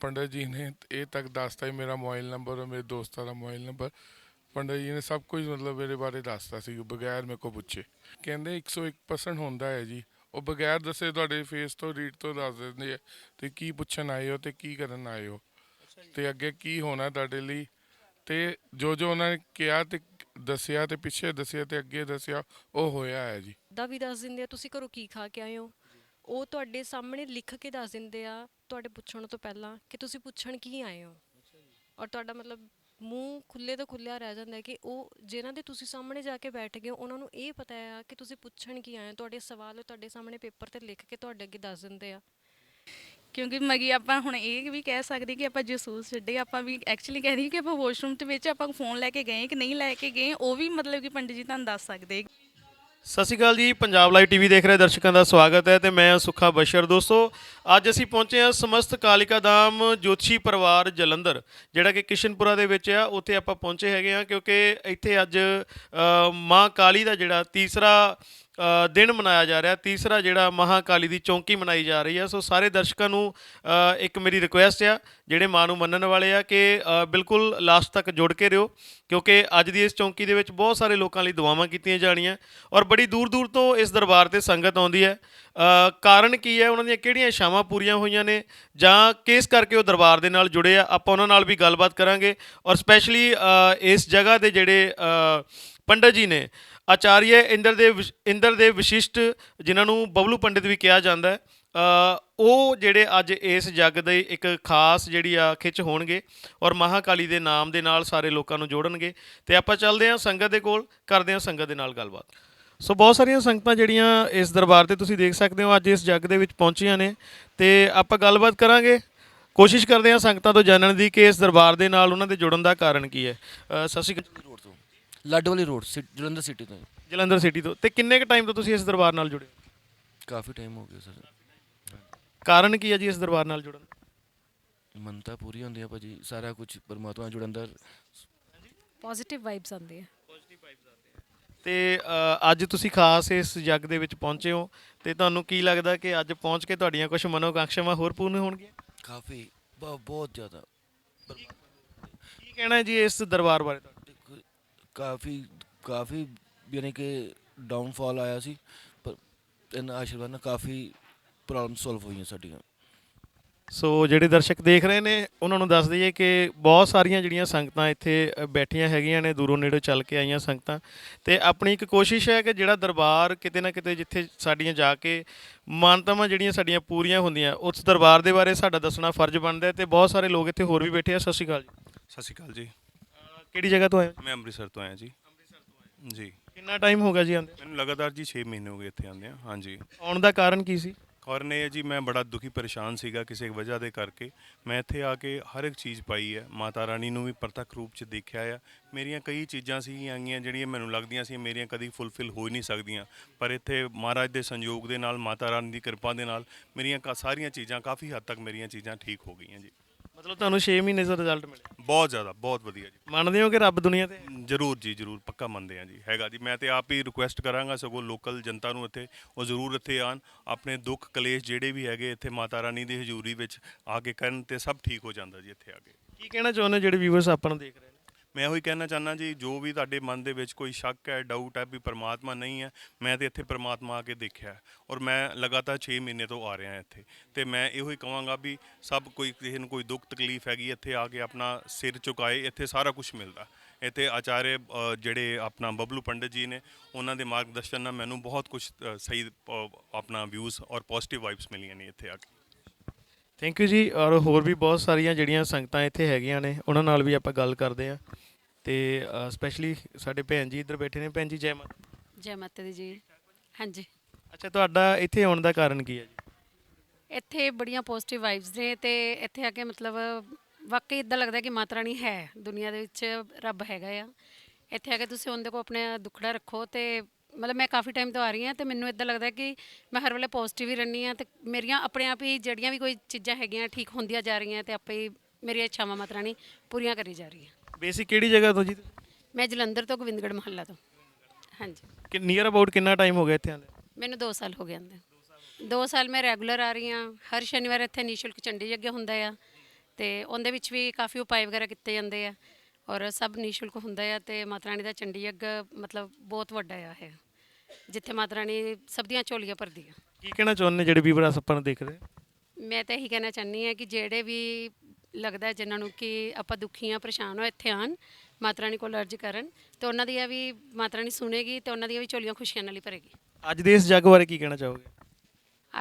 ਪੰਡਤ ਜੀ ਨੇ ਇਹ ਤੱਕ ਦੱਸਤਾ ਹੀ ਮੇਰਾ ਮੋਬਾਈਲ ਨੰਬਰ ਔਰ ਮੇਰੇ ਦੋਸਤਾਂ ਦਾ ਮੋਬਾਈਲ ਨੰਬਰ। ਪੰਡਤ ਜੀ ਨੇ ਸਭ ਕੁਝ ਮਤਲਬ ਮੇਰੇ ਬਾਰੇ ਦੱਸਤਾ ਸੀ ਬਗੈਰ ਮੇਰੇ ਕੋ ਪੁੱਛੇ। ਕਹਿੰਦੇ 101% ਹੁੰਦਾ ਹੈ ਜੀ। ਉਹ ਬਗੈਰ ਦੱਸੇ ਤੁਹਾਡੇ ਫੇਸ ਤੋਂ ਰੀਡ ਤੋਂ ਦੱਸ ਦਿੰਦੇ ਆ ਤੇ ਕੀ ਪੁੱਛਣ ਆਏ ਹੋ ਤੇ ਕੀ ਕਰਨ ਆਏ ਹੋ। ਤੇ ਅੱਗੇ ਕੀ ਹੋਣਾ ਤੁਹਾਡੇ ਲਈ? ਤੇ ਜੋ ਜੋ ਉਹਨਾਂ ਨੇ ਕਿਹਾ ਤੇ ਦੱਸਿਆ ਤੇ ਪਿੱਛੇ ਦੱਸਿਆ ਤੇ ਅੱਗੇ ਦੱਸਿਆ ਉਹ ਹੋਇਆ ਹੈ ਜੀ। ਦਾ ਵੀ ਦੱਸ ਦਿੰਦੇ ਆ ਤੁਸੀਂ ਘਰੋਂ ਕੀ ਖਾ ਕੇ ਆਏ ਹੋ? ਉਹ ਤੁਹਾਡੇ ਸਾਹਮਣੇ ਲਿਖ ਕੇ ਦੱਸ ਦਿੰਦੇ ਆ ਤੁਹਾਡੇ ਪੁੱਛਣ ਤੋਂ ਪਹਿਲਾਂ ਕਿ ਤੁਸੀਂ ਪੁੱਛਣ ਕੀ ਆਏ ਹੋ। ਔਰ ਤੁਹਾਡਾ ਮਤਲਬ ਮੂੰਹ ਖੁੱਲੇ ਤੋਂ ਖੁੱਲਿਆ ਰਹਿ ਜਾਂਦਾ ਹੈ ਕਿ ਉਹ ਜਿਨ੍ਹਾਂ ਦੇ ਤੁਸੀਂ ਸਾਹਮਣੇ ਜਾ ਕੇ ਬੈਠ ਗਏ ਹੋ, ਉਹਨਾਂ ਨੂੰ ਇਹ ਪਤਾ ਆ ਕਿ ਤੁਸੀਂ ਪੁੱਛਣ ਕੀ ਆਏ ਹੋ। ਤੁਹਾਡੇ ਸਵਾਲ ਉਹ ਤੁਹਾਡੇ ਸਾਹਮਣੇ ਪੇਪਰ ਤੇ ਲਿਖ ਕੇ ਤੁਹਾਡੇ ਅੱਗੇ ਦੱਸ ਦਿੰਦੇ ਆ। ਕਿਉਂਕਿ ਮਗੀ ਆਪਾਂ ਹੁਣ ਇਹ ਵੀ ਕਹਿ ਸਕਦੇ ਕਿ ਆਪਾਂ ਜਸੂਸ ਛੱਡੇ, ਆਪਾਂ ਵੀ ਐਕਚੁਅਲੀ ਕਹਿ ਰਹੀ ਕਿ ਆਪਾਂ ਵਾਸ਼ਰੂਮ ਦੇ ਵਿੱਚ ਆਪਾਂ ਫੋਨ ਲੈ ਕੇ ਗਏ ਕਿ ਨਹੀਂ ਲੈ ਕੇ ਗਏ, ਉਹ ਵੀ ਮਤਲਬ ਕਿ ਪੰਡਿਤ ਜੀ ਤੁਹਾਨੂੰ ਦੱਸ ਸਕਦੇ। ਸਤਿ ਸ਼੍ਰੀ ਅਕਾਲ ਜੀ, ਪੰਜਾਬ ਲਾਈਵ ਟੀਵੀ ਦੇਖ ਰਹੇ ਦਰਸ਼ਕਾਂ ਦਾ ਸਵਾਗਤ ਹੈ ਤੇ ਮੈਂ ਹਾਂ ਸੁੱਖਾ ਬਸ਼ਰ। ਦੋਸਤੋ, ਅੱਜ ਅਸੀਂ ਪਹੁੰਚੇ ਹਾਂ ਸਮਸਤ ਕਾਲਿਕਾ ਧਾਮ ਜੋਤਸ਼ੀ ਪਰਿਵਾਰ ਜਲੰਧਰ, ਜਿਹੜਾ ਕਿ ਕਿਸ਼ਨਪੁਰਾ ਦੇ ਵਿੱਚ ਆ। ਉੱਥੇ ਆਪਾਂ ਪਹੁੰਚੇ ਹੈਗੇ ਆ ਕਿਉਂਕਿ ਇੱਥੇ ਅੱਜ ਮਾਂ ਕਾਲੀ ਦਾ ਜਿਹੜਾ ਤੀਸਰਾ ਦਿਨ ਮਨਾਇਆ ਜਾ ਰਿਹਾ ਤੀਸਰਾ ਜਿਹੜਾ ਮਹਾਕਾਲੀ ਦੀ ਚੌਂਕੀ ਮਨਾਈ ਜਾ ਰਹੀ ਹੈ। ਸੋ ਸਾਰੇ ਦਰਸ਼ਕਾਂ ਨੂੰ ਇੱਕ ਮੇਰੀ ਰਿਕੁਐਸਟ ਆ ਜਿਹੜੇ ਮਾਂ ਨੂੰ ਮੰਨਣ ਵਾਲੇ ਆ ਕਿ ਬਿਲਕੁਲ ਲਾਸਟ ਤੱਕ ਜੁੜ ਕੇ ਰਹੋ ਕਿਉਂਕਿ ਅੱਜ ਦੀ ਇਸ ਚੌਂਕੀ ਦੇ ਵਿੱਚ ਬਹੁਤ ਸਾਰੇ ਲੋਕਾਂ ਲਈ ਦੁਆਵਾਂ ਕੀਤੀਆਂ ਜਾਣੀਆਂ ਔਰ ਬੜੀ ਦੂਰ ਦੂਰ ਤੋਂ ਇਸ ਦਰਬਾਰ ਤੇ ਸੰਗਤ ਆਉਂਦੀ ਹੈ। ਕਾਰਨ ਕੀ ਹੈ? ਉਹਨਾਂ ਦੀਆਂ ਕਿਹੜੀਆਂ ਇਛਾਵਾਂ ਪੂਰੀਆਂ ਹੋਈਆਂ ਨੇ? ਜਾਂ ਕਿਸ ਕਰਕੇ ਉਹ ਦਰਬਾਰ ਦੇ ਨਾਲ ਜੁੜੇ ਆ? ਆਪਾਂ ਉਹਨਾਂ ਨਾਲ ਵੀ ਗੱਲਬਾਤ ਕਰਾਂਗੇ ਔਰ ਸਪੈਸ਼ਲੀ ਇਸ ਜਗ੍ਹਾ ਦੇ ਜਿਹੜੇ ਅ, ਪੰਡਤ ਜੀ ਨੇ ਆਚਾਰੀਆ ਇੰਦਰ ਦੇ ਵਿਸ਼- ਇੰਦਰ ਦੇ ਵਿਸ਼ਿਸ਼ਟ ਜਿਨ੍ਹਾਂ ਨੂੰ ਬਬਲੂ ਪੰਡਿਤ ਵੀ ਕਿਹਾ ਜਾਂਦਾ ਹੈ ਉਹ ਜਿਹੜੇ ਅੱਜ ਇਸ ਜੱਗ ਦੇ ਇੱਕ ਖਾਸ ਜਿਹੜੀ ਆ ਖਿੱਚ ਹੋਣਗੇ ਔਰ ਮਹਾਕਾਲੀ ਦੇ ਨਾਮ ਦੇ ਨਾਲ ਸਾਰੇ ਲੋਕਾਂ ਨੂੰ ਜੋੜਨਗੇ। ਤੇ ਆਪਾਂ ਚੱਲਦੇ ਹਾਂ ਸੰਗਤ ਦੇ ਕੋਲ, ਕਰਦੇ ਹਾਂ ਸੰਗਤ ਦੇ ਨਾਲ ਗੱਲਬਾਤ। ਸੋ ਬਹੁਤ ਸਾਰੀਆਂ ਸੰਗਤਾਂ ਜਿਹੜੀਆਂ ਇਸ ਦਰਬਾਰ ਤੇ ਤੁਸੀਂ ਦੇਖ ਸਕਦੇ ਹੋ ਅੱਜ ਇਸ ਜੱਗ ਦੇ ਵਿੱਚ ਪਹੁੰਚੀਆਂ ਨੇ। ਤੇ ਆਪਾਂ ਗੱਲਬਾਤ ਕਰਾਂਗੇ। ਕੋਸ਼ਿਸ਼ ਕਰਦੇ ਹਾਂ ਸੰਗਤਾਂ ਤੋਂ ਜਾਣਨ ਦੀ ਕਿ ਇਸ ਦਰਬਾਰ ਦੇ ਨਾਲ ਉਹਨਾਂ ਦੇ ਜੁੜਨ ਦਾ ਕਾਰਨ ਕੀ ਹੈ। ਸਤਿ ਸ਼੍ਰੀ ਅਕਾਲ। ਰੋਡ ਤੋਂ ਲਾਡੋ ਵਾਲੀ ਰੋਡ ਜਲੰਧਰ ਸਿਟੀ ਤੋਂ। ਜਲੰਧਰ ਸਿਟੀ ਤੋਂ। ਤੇ ਕਿੰਨੇ ਕ ਟਾਈਮ ਤੋਂ ਤੁਸੀਂ ਇਸ ਦਰਬਾਰ ਨਾਲ ਜੁੜੇ ਹੋ? ਕਾਫੀ ਟਾਈਮ ਹੋ ਗਿਆ ਸਰ। ਕਾਰਨ ਕੀ ਹੈ ਜੀ ਇਸ ਦਰਬਾਰ ਨਾਲ ਜੁੜਨ ਦਾ? ਮੰਨਤਾ ਪੂਰੀ ਹੁੰਦੀ ਆ ਭਾਜੀ ਸਾਰਾ ਕੁਝ ਪਰਮਾਤਮਾ ਜੁੜਨ ਅੰਦਰ ਪੋਜ਼ਿਟਿਵ ਵਾਈਬਸ ਆਉਂਦੇ ਆ। ਤੇ ਅ, ਅੱਜ ਤੁਸੀਂ ਖਾਸ ਇਸ ਜੱਗ ਦੇ ਵਿੱਚ ਪਹੁੰਚੇ ਹੋ ਤੇ ਤੁਹਾਨੂੰ ਕੀ ਲੱਗਦਾ ਕਿ ਅੱਜ ਪਹੁੰਚ ਕੇ ਤੁਹਾਡੀਆਂ ਕੁਝ ਮਨੋਕਾਂਖਸ਼ਾਵਾਂ ਹੋਰ ਪੂਰਨ ਹੋਣਗੀਆਂ? ਕਾਫੀ ਬ- ਬਹੁਤ ਜ਼ਿਆਦਾ। ਕੀ ਕਹਿਣਾ ਹੈ ਜੀ ਇਸ ਦਰਬਾਰ ਬਾਰੇ ਤੁਹਾਡਾ ਕਾਫੀ ਕਾਫੀ ਯਾਨੀ ਕਿ ਡਾਊਨਫਾਲ ਆਇਆ ਸੀ ਪਰ ਇਹਨਾਂ ਆਸ਼ੀਰਵਾਦ ਨਾਲ ਕਾਫੀ ਪ੍ਰੋਬਲਮ ਸੋਲਵ ਹੋਈਆਂ ਸਾਡੀਆਂ। ਸੋ ਜਿਹੜੇ ਦਰਸ਼ਕ ਦੇਖ ਰਹੇ ਨੇ ਉਹਨਾਂ ਨੂੰ ਦੱਸ ਦਈਏ ਕਿ ਬਹੁਤ ਸਾਰੀਆਂ ਜਿਹੜੀਆਂ ਸੰਗਤਾਂ ਇੱਥੇ ਬੈਠੀਆਂ ਹੈਗੀਆਂ ਨੇ ਦੂਰੋਂ ਨੇੜੋਂ ਚੱਲ ਕੇ ਆਈਆਂ ਸੰਗਤਾਂ। ਤੇ ਆਪਣੀ ਇੱਕ ਕੋਸ਼ਿਸ਼ ਹੈ ਕਿ ਜਿਹੜਾ ਦਰਬਾਰ ਕਿਤੇ ਨਾ ਕਿਤੇ ਜਿੱਥੇ ਸਾਡੀਆਂ ਜਾ ਕੇ ਮਾਨਤਾਵਾਂ ਜਿਹੜੀਆਂ ਸਾਡੀਆਂ ਪੂਰੀਆਂ ਹੁੰਦੀਆਂ ਉਸ ਦਰਬਾਰ ਦੇ ਬਾਰੇ ਸਾਡਾ ਦੱਸਣਾ ਫਰਜ਼ ਬਣਦਾ ਹੈ ਤੇ ਬਹੁਤ ਸਾਰੇ ਲੋਕ ਇੱਥੇ ਹੋਰ ਵੀ ਬੈਠੇ ਆ। ਸਤਿ ਸ਼੍ਰੀ ਅਕਾਲ ਜੀ। ਸਤਿ ਸ਼੍ਰੀ ਅਕਾਲ ਜੀ। ਕਿਹੜੀ ਜਗ੍ਹਾ ਤੋਂ ਆਏ ਹੋ? ਮੈਂ ਅੰਮ੍ਰਿਤਸਰ ਤੋਂ ਆਇਆ ਜੀ। ਜੀ। ਕਿੰਨਾ ਟਾਈਮ ਹੋ ਗਿਆ ਜੀ ਆਉਂਦੇ ਮੈਨੂੰ ਲਗਾਤਾਰ ਜੀ 6 ਮਹੀਨੇ ਹੋ ਗਏ ਇੱਥੇ ਆਉਂਦੇ ਆ ਹਾਂਜੀ। ਆਉਣ ਦਾ ਕਾਰਨ ਕੀ ਸੀ? ਕਾਰਨ ਇਹ ਹੈ ਜੀ ਮੈਂ ਬੜਾ ਦੁਖੀ ਪਰੇਸ਼ਾਨ ਸੀਗਾ ਕਿਸੇ ਵਜ੍ਹਾ ਦੇ ਕਰਕੇ। ਮੈਂ ਇੱਥੇ ਆ ਕੇ ਹਰ ਇੱਕ ਚੀਜ਼ ਪਾਈ ਹੈ। ਮਾਤਾ ਰਾਣੀ ਨੂੰ ਵੀ ਪ੍ਰਤੱਖ ਰੂਪ 'ਚ ਦੇਖਿਆ ਆ। ਮੇਰੀਆਂ ਕਈ ਚੀਜ਼ਾਂ ਸੀਗੀਆਂ ਗੀਆਂ ਜਿਹੜੀਆਂ ਮੈਨੂੰ ਲੱਗਦੀਆਂ ਸੀ ਮੇਰੀਆਂ ਕਦੀ ਫੁੱਲਫਿਲ ਹੋ ਹੀ ਨਹੀਂ ਸਕਦੀਆਂ। ਪਰ ਇੱਥੇ ਮਹਾਰਾਜ ਦੇ ਸੰਯੋਗ ਦੇ ਨਾਲ ਮਾਤਾ ਰਾਣੀ ਦੀ ਕਿਰਪਾ ਦੇ ਨਾਲ ਮੇਰੀਆਂ ਸਾਰੀਆਂ ਚੀਜ਼ਾਂ ਕਾਫੀ ਹੱਦ ਤੱਕ ਮੇਰੀਆਂ ਚੀਜ਼ਾਂ ਠੀਕ ਹੋ ਗਈਆਂ ਜੀ। ਮਤਲਬ ਤੁਹਾਨੂੰ 6 ਮਹੀਨੇ ਦਾ ਰਿਜ਼ਲਟ ਮਿਲਿਆ? ਬਹੁਤ ਜ਼ਿਆਦਾ ਬਹੁਤ ਵਧੀਆ ਜੀ। ਮੰਨਦੇ ਹੋ ਕਿ ਰੱਬ ਦੁਨੀਆ ਤੇ? ਜਰੂਰ ਜੀ ਜਰੂਰ ਪੱਕਾ ਮੰਨਦੇ ਆ ਜੀ ਹੈਗਾ ਜੀ। ਮੈਂ ਤੇ ਆਪ ਹੀ ਰਿਕੁਐਸਟ ਕਰਾਂਗਾ ਸਗੋਂ ਲੋਕਲ ਜਨਤਾ ਨੂੰ ਇੱਥੇ ਉਹ ਜਰੂਰ ਇੱਥੇ ਆਣ ਆਪਣੇ ਦੁੱਖ ਕਲੇਸ਼ ਜਿਹੜੇ ਵੀ ਹੈਗੇ ਇੱਥੇ ਮਾਤਾ ਰਾਣੀ ਦੀ ਹਜ਼ੂਰੀ ਵਿੱਚ ਆ ਕੇ ਕਰਨ ਤੇ ਸਭ ਠੀਕ ਹੋ ਜਾਂਦਾ ਜੀ ਇੱਥੇ ਆ ਕੇ। ਕੀ ਕਹਿਣਾ ਚਾਹੁੰਦੇ ਹੋ ਜਿਹੜੇ ਵੀਵਰਸ ਆਪਾਂ ਨੂੰ ਦੇਖ ਰਹੇ ਮੈਂ ਉਹੀ ਕਹਿਣਾ ਚਾਹੁੰਦਾ ਜੀ ਜੋ ਵੀ ਤੁਹਾਡੇ ਮਨ ਦੇ ਵਿੱਚ ਕੋਈ ਸ਼ੱਕ ਹੈ ਡਾਊਟ ਹੈ ਵੀ ਪਰਮਾਤਮਾ ਨਹੀਂ ਹੈ ਮੈਂ ਤੇ ਇੱਥੇ ਪਰਮਾਤਮਾ ਆ ਕੇ ਦੇਖਿਆ ਹੈ ਔਰ ਮੈਂ ਲਗਾਤਾਰ 6 ਮਹੀਨੇ ਤੋਂ ਆ ਰਿਹਾ ਇੱਥੇ ਤੇ ਮੈਂ ਇਹੋ ਹੀ ਕਹਾਂਗਾ ਵੀ ਸਭ ਕੋਈ ਕਿਸੇ ਨੂੰ ਕੋਈ ਦੁੱਖ ਤਕਲੀਫ ਹੈਗੀ ਇੱਥੇ ਆ ਕੇ ਆਪਣਾ ਸਿਰ ਝੁਕਾਏ ਇੱਥੇ ਸਾਰਾ ਕੁਝ ਮਿਲਦਾ। ਇੱਥੇ ਆਚਾਰੇ ਅ, ਜਿਹੜੇ ਆਪਣਾ ਬਬਲੂ ਪੰਡਿਤ ਜੀ ਨੇ ਉਹਨਾਂ ਦੇ ਮਾਰਗਦਰਸ਼ਨ ਨਾਲ ਮੈਨੂੰ ਬਹੁਤ ਕੁਝ ਸਹੀ ਅ, ਆਪਣਾ ਵਿਊਜ਼ ਔਰ ਪੋਜ਼ਿਟਿਵ ਵਾਈਬਸ ਮਿਲੀਆਂ ਨੇ ਇੱਥੇ ਆ ਕੇ। ਥੈਂਕ ਯੂ ਜੀ ਔਰ ਹੋਰ ਵੀ ਬਹੁਤ ਸਾਰੀਆਂ ਜਿਹੜੀਆਂ ਸੰਗਤਾਂ ਇੱਥੇ ਹੈਗੀਆਂ ਨੇ ਉਹਨਾਂ ਨਾਲ ਵੀ ਆਪਾਂ ਗੱਲ ਕਰਦੇ ਆ ਤੇ ਸਪੈਸ਼ਲੀ ਸਾਡੇ ਭੈਣ ਜੀ ਇੱਧਰ ਬੈਠੇ ਨੇ। ਭੈਣ ਜੀ ਜੈ ਮਾਤਾ ਜੈ ਮਾਤਾ ਦੀ ਜੀ। ਹਾਂਜੀ। ਅੱਛਾ ਤੁਹਾਡਾ ਇੱਥੇ ਆਉਣ ਦਾ ਕਾਰਨ ਕੀ ਹੈ ਜੀ? ਇੱਥੇ ਬੜੀਆਂ ਪੋਜ਼ਿਟਿਵ ਵਾਈਬਸ ਨੇ ਤੇ ਇੱਥੇ ਆ ਕੇ ਮਤਲਬ ਵਾਕਈ ਇਦਾਂ ਲੱਗਦਾ ਕਿ ਮਾਤਾ ਰਾਣੀ ਹੈ। ਦੁਨੀਆ ਦੇ ਵਿੱਚ ਰੱਬ ਹੈਗਾ ਆ। ਇੱਥੇ ਆ ਕੇ ਤੁਸੀਂ ਉਹਦੇ ਕੋ ਆਪਣੇ ਦੁੱਖੜਾ ਰੱਖੋ ਤੇ ਮਤਲਬ ਮੈਂ ਕਾਫੀ ਟਾਈਮ ਤੋਂ ਆ ਰਹੀ ਹਾਂ ਤੇ ਮੈਨੂੰ ਇਦਾਂ ਲੱਗਦਾ ਕਿ ਮੈਂ ਹਰ ਵੇਲੇ ਪੋਜ਼ਿਟਿਵ ਹੀ ਰਹਿੰਦੀ ਹਾਂ ਤੇ ਮੇਰੀਆਂ ਆਪਣੇ ਆਪ ਹੀ ਜਿਹੜੀਆਂ ਵੀ ਕੋਈ ਚੀਜ਼ਾਂ ਹੈਗੀਆਂ ਠੀਕ ਹੁੰਦੀਆਂ ਜਾ ਰਹੀਆਂ ਤੇ ਆਪੇ ਹੀ ਮੇਰੀਆਂ ਇੱਛਾਵਾਂ ਮਾਤਾ ਰਾਣੀ ਪੂਰੀਆਂ ਕਰੀ ਜਾ ਰਹੀ ਹੈ ਬੇਸਿਕ ਕਿਹੜੀ ਜਗ੍ਹਾ ਤੋਂ ਜੀ ਮੈਂ ਜਲੰਧਰ ਤੋਂ ਗੋਬਿੰਦਗੜ੍ਹ ਮਹੱਲਾ ਤੋਂ। ਹਾਂਜੀ। ਕਿ ਨੀਅਰ ਅਬਾਊਟ ਕਿੰਨਾ ਟਾਈਮ ਹੋ ਗਿਆ ਇੱਥੇ ਆਉਂਦੇ ਮੈਨੂੰ 2 ਸਾਲ ਹੋ ਗਏ ਆਂਦੇ 2 ਸਾਲ ਮੈਂ ਰੈਗੂਲਰ ਆ ਰਹੀ ਹਾਂ। ਹਰ ਸ਼ਨੀਵਾਰ ਇੱਥੇ ਨਿਸ਼ੁਲਕ ਚੰਡੀ ਯੱਗ ਹੁੰਦਾ ਆ ਤੇ ਉਹਦੇ ਵਿੱਚ ਵੀ ਕਾਫੀ ਉਪਾਅ ਵਗੈਰਾ ਕੀਤੇ ਜਾਂਦੇ ਆ। ਔਰ ਸਭ ਨਿਸ਼ੁਲਕ ਹੁੰਦਾ ਆ ਤੇ ਮਾਤਾ ਰਾਣੀ ਦਾ ਚੰਡੀ ਯੱਗ ਮਤਲਬ ਬਹੁਤ ਵੱਡਾ ਆ ਇਹ ਜਿੱਥੇ ਮਾਤਾ ਰਾਣੀ ਸਭ ਦੀਆਂ ਝੋਲੀਆਂ ਭਰਦੀ ਆ। ਕੀ ਕਹਿਣਾ ਚਾਹੁੰਦੇ ਜਿਹੜੇ ਵੀਵਰ ਆਪਾਂ ਨੂੰ ਦੇਖ ਰਹੇ? ਮੈਂ ਤਾਂ ਇਹੀ ਕਹਿਣਾ ਚਾਹੁੰਦੀ ਹਾਂ ਕਿ ਜਿਹੜੇ ਵੀ ਲੱਗਦਾ ਜਿਨ੍ਹਾਂ ਨੂੰ ਕਿ ਆਪਾਂ ਦੁਖੀ ਆ ਪਰੇਸ਼ਾਨ ਹੋ ਇੱਥੇ ਆਣ ਮਾਤਾ ਰਾਣੀ ਕੋਲ ਅਰਜ ਕਰਨ ਤੇ ਉਹਨਾਂ ਦੀਆਂ ਵੀ ਮਾਤਾ ਰਾਣੀ ਸੁਣੇਗੀ ਤੇ ਉਹਨਾਂ ਦੀਆਂ ਵੀ ਝੋਲੀਆਂ ਖੁਸ਼ੀਆਂ ਨਾਲ ਹੀ ਭਰੇਗੀ। ਅੱਜ ਦੇ ਇਸ ਜੱਗ ਬਾਰੇ ਕੀ ਕਹਿਣਾ ਚਾਹੋਗੇ?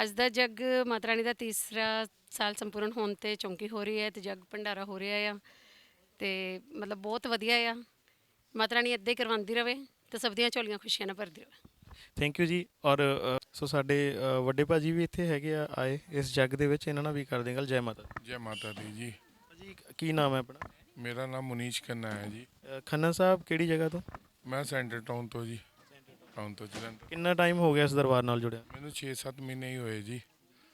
ਅੱਜ ਦਾ ਜੱਗ ਮਾਤਾ ਰਾਣੀ ਦਾ ਤੀਸਰਾ ਸਾਲ ਸੰਪੂਰਨ ਹੋਣ ਤੇ ਚੌਂਕੀ ਹੋ ਰਹੀ ਹੈ ਤੇ ਜੱਗ ਭੰਡਾਰਾ ਹੋ ਰਿਹਾ ਆ। ਤੇ ਮਤਲਬ ਬਹੁਤ ਵਧੀਆ ਆ। ਮਾਤਾ ਰਾਣੀ ਹੀ ਕਰਵਾਉਂਦੀ ਰਵੇ ਤੇ ਸਭ ਦੀਆਂ ਝੋਲੀਆਂ ਖੁਸ਼ੀਆਂ ਨਾਲ ਭਰਦੀ ਰਵੇ। ਥੈਂਕ ਯੂ ਜੀ। ਔਰ ਅ, ਸੋ ਸਾਡੇ ਅ, ਵੱਡੇ ਭਾਜੀ ਵੀ ਇੱਥੇ ਹੈਗੇ ਆ ਆਏ ਇਸ ਜੱਗ ਦੇ ਵਿੱਚ। ਇਹਨਾਂ ਨਾਲ ਵੀ ਕਰਦੇ ਹਾਂ ਗੱਲ। ਜੈ ਮਾਤਾ। ਜੈ ਮਾਤਾ ਦੀ ਜੀ। ਭਾਜੀ ਕੀ ਨਾਮ ਹੈ ਆਪਣਾ? ਮੇਰਾ ਨਾਮ ਮੁਨੀਸ਼ ਖੰਨਾ ਹੈ ਜੀ। ਅ, ਖੰਨਾ ਸਾਹਿਬ ਕਿਹੜੀ ਜਗ੍ਹਾ ਤੋਂ? ਮੈਂ ਸੈਂਟਰ ਟਾਊਨ ਤੋਂ ਜੀ। ਟਾਊਨ ਤੋਂ ਜਲੰਧਰ ਕਿੰਨਾ ਟਾਈਮ ਹੋ ਗਿਆ ਇਸ ਦਰਬਾਰ ਨਾਲ ਜੁੜਿਆ? ਮੈਨੂੰ 6-7 ਮਹੀਨੇ ਹੀ ਹੋਏ ਜੀ।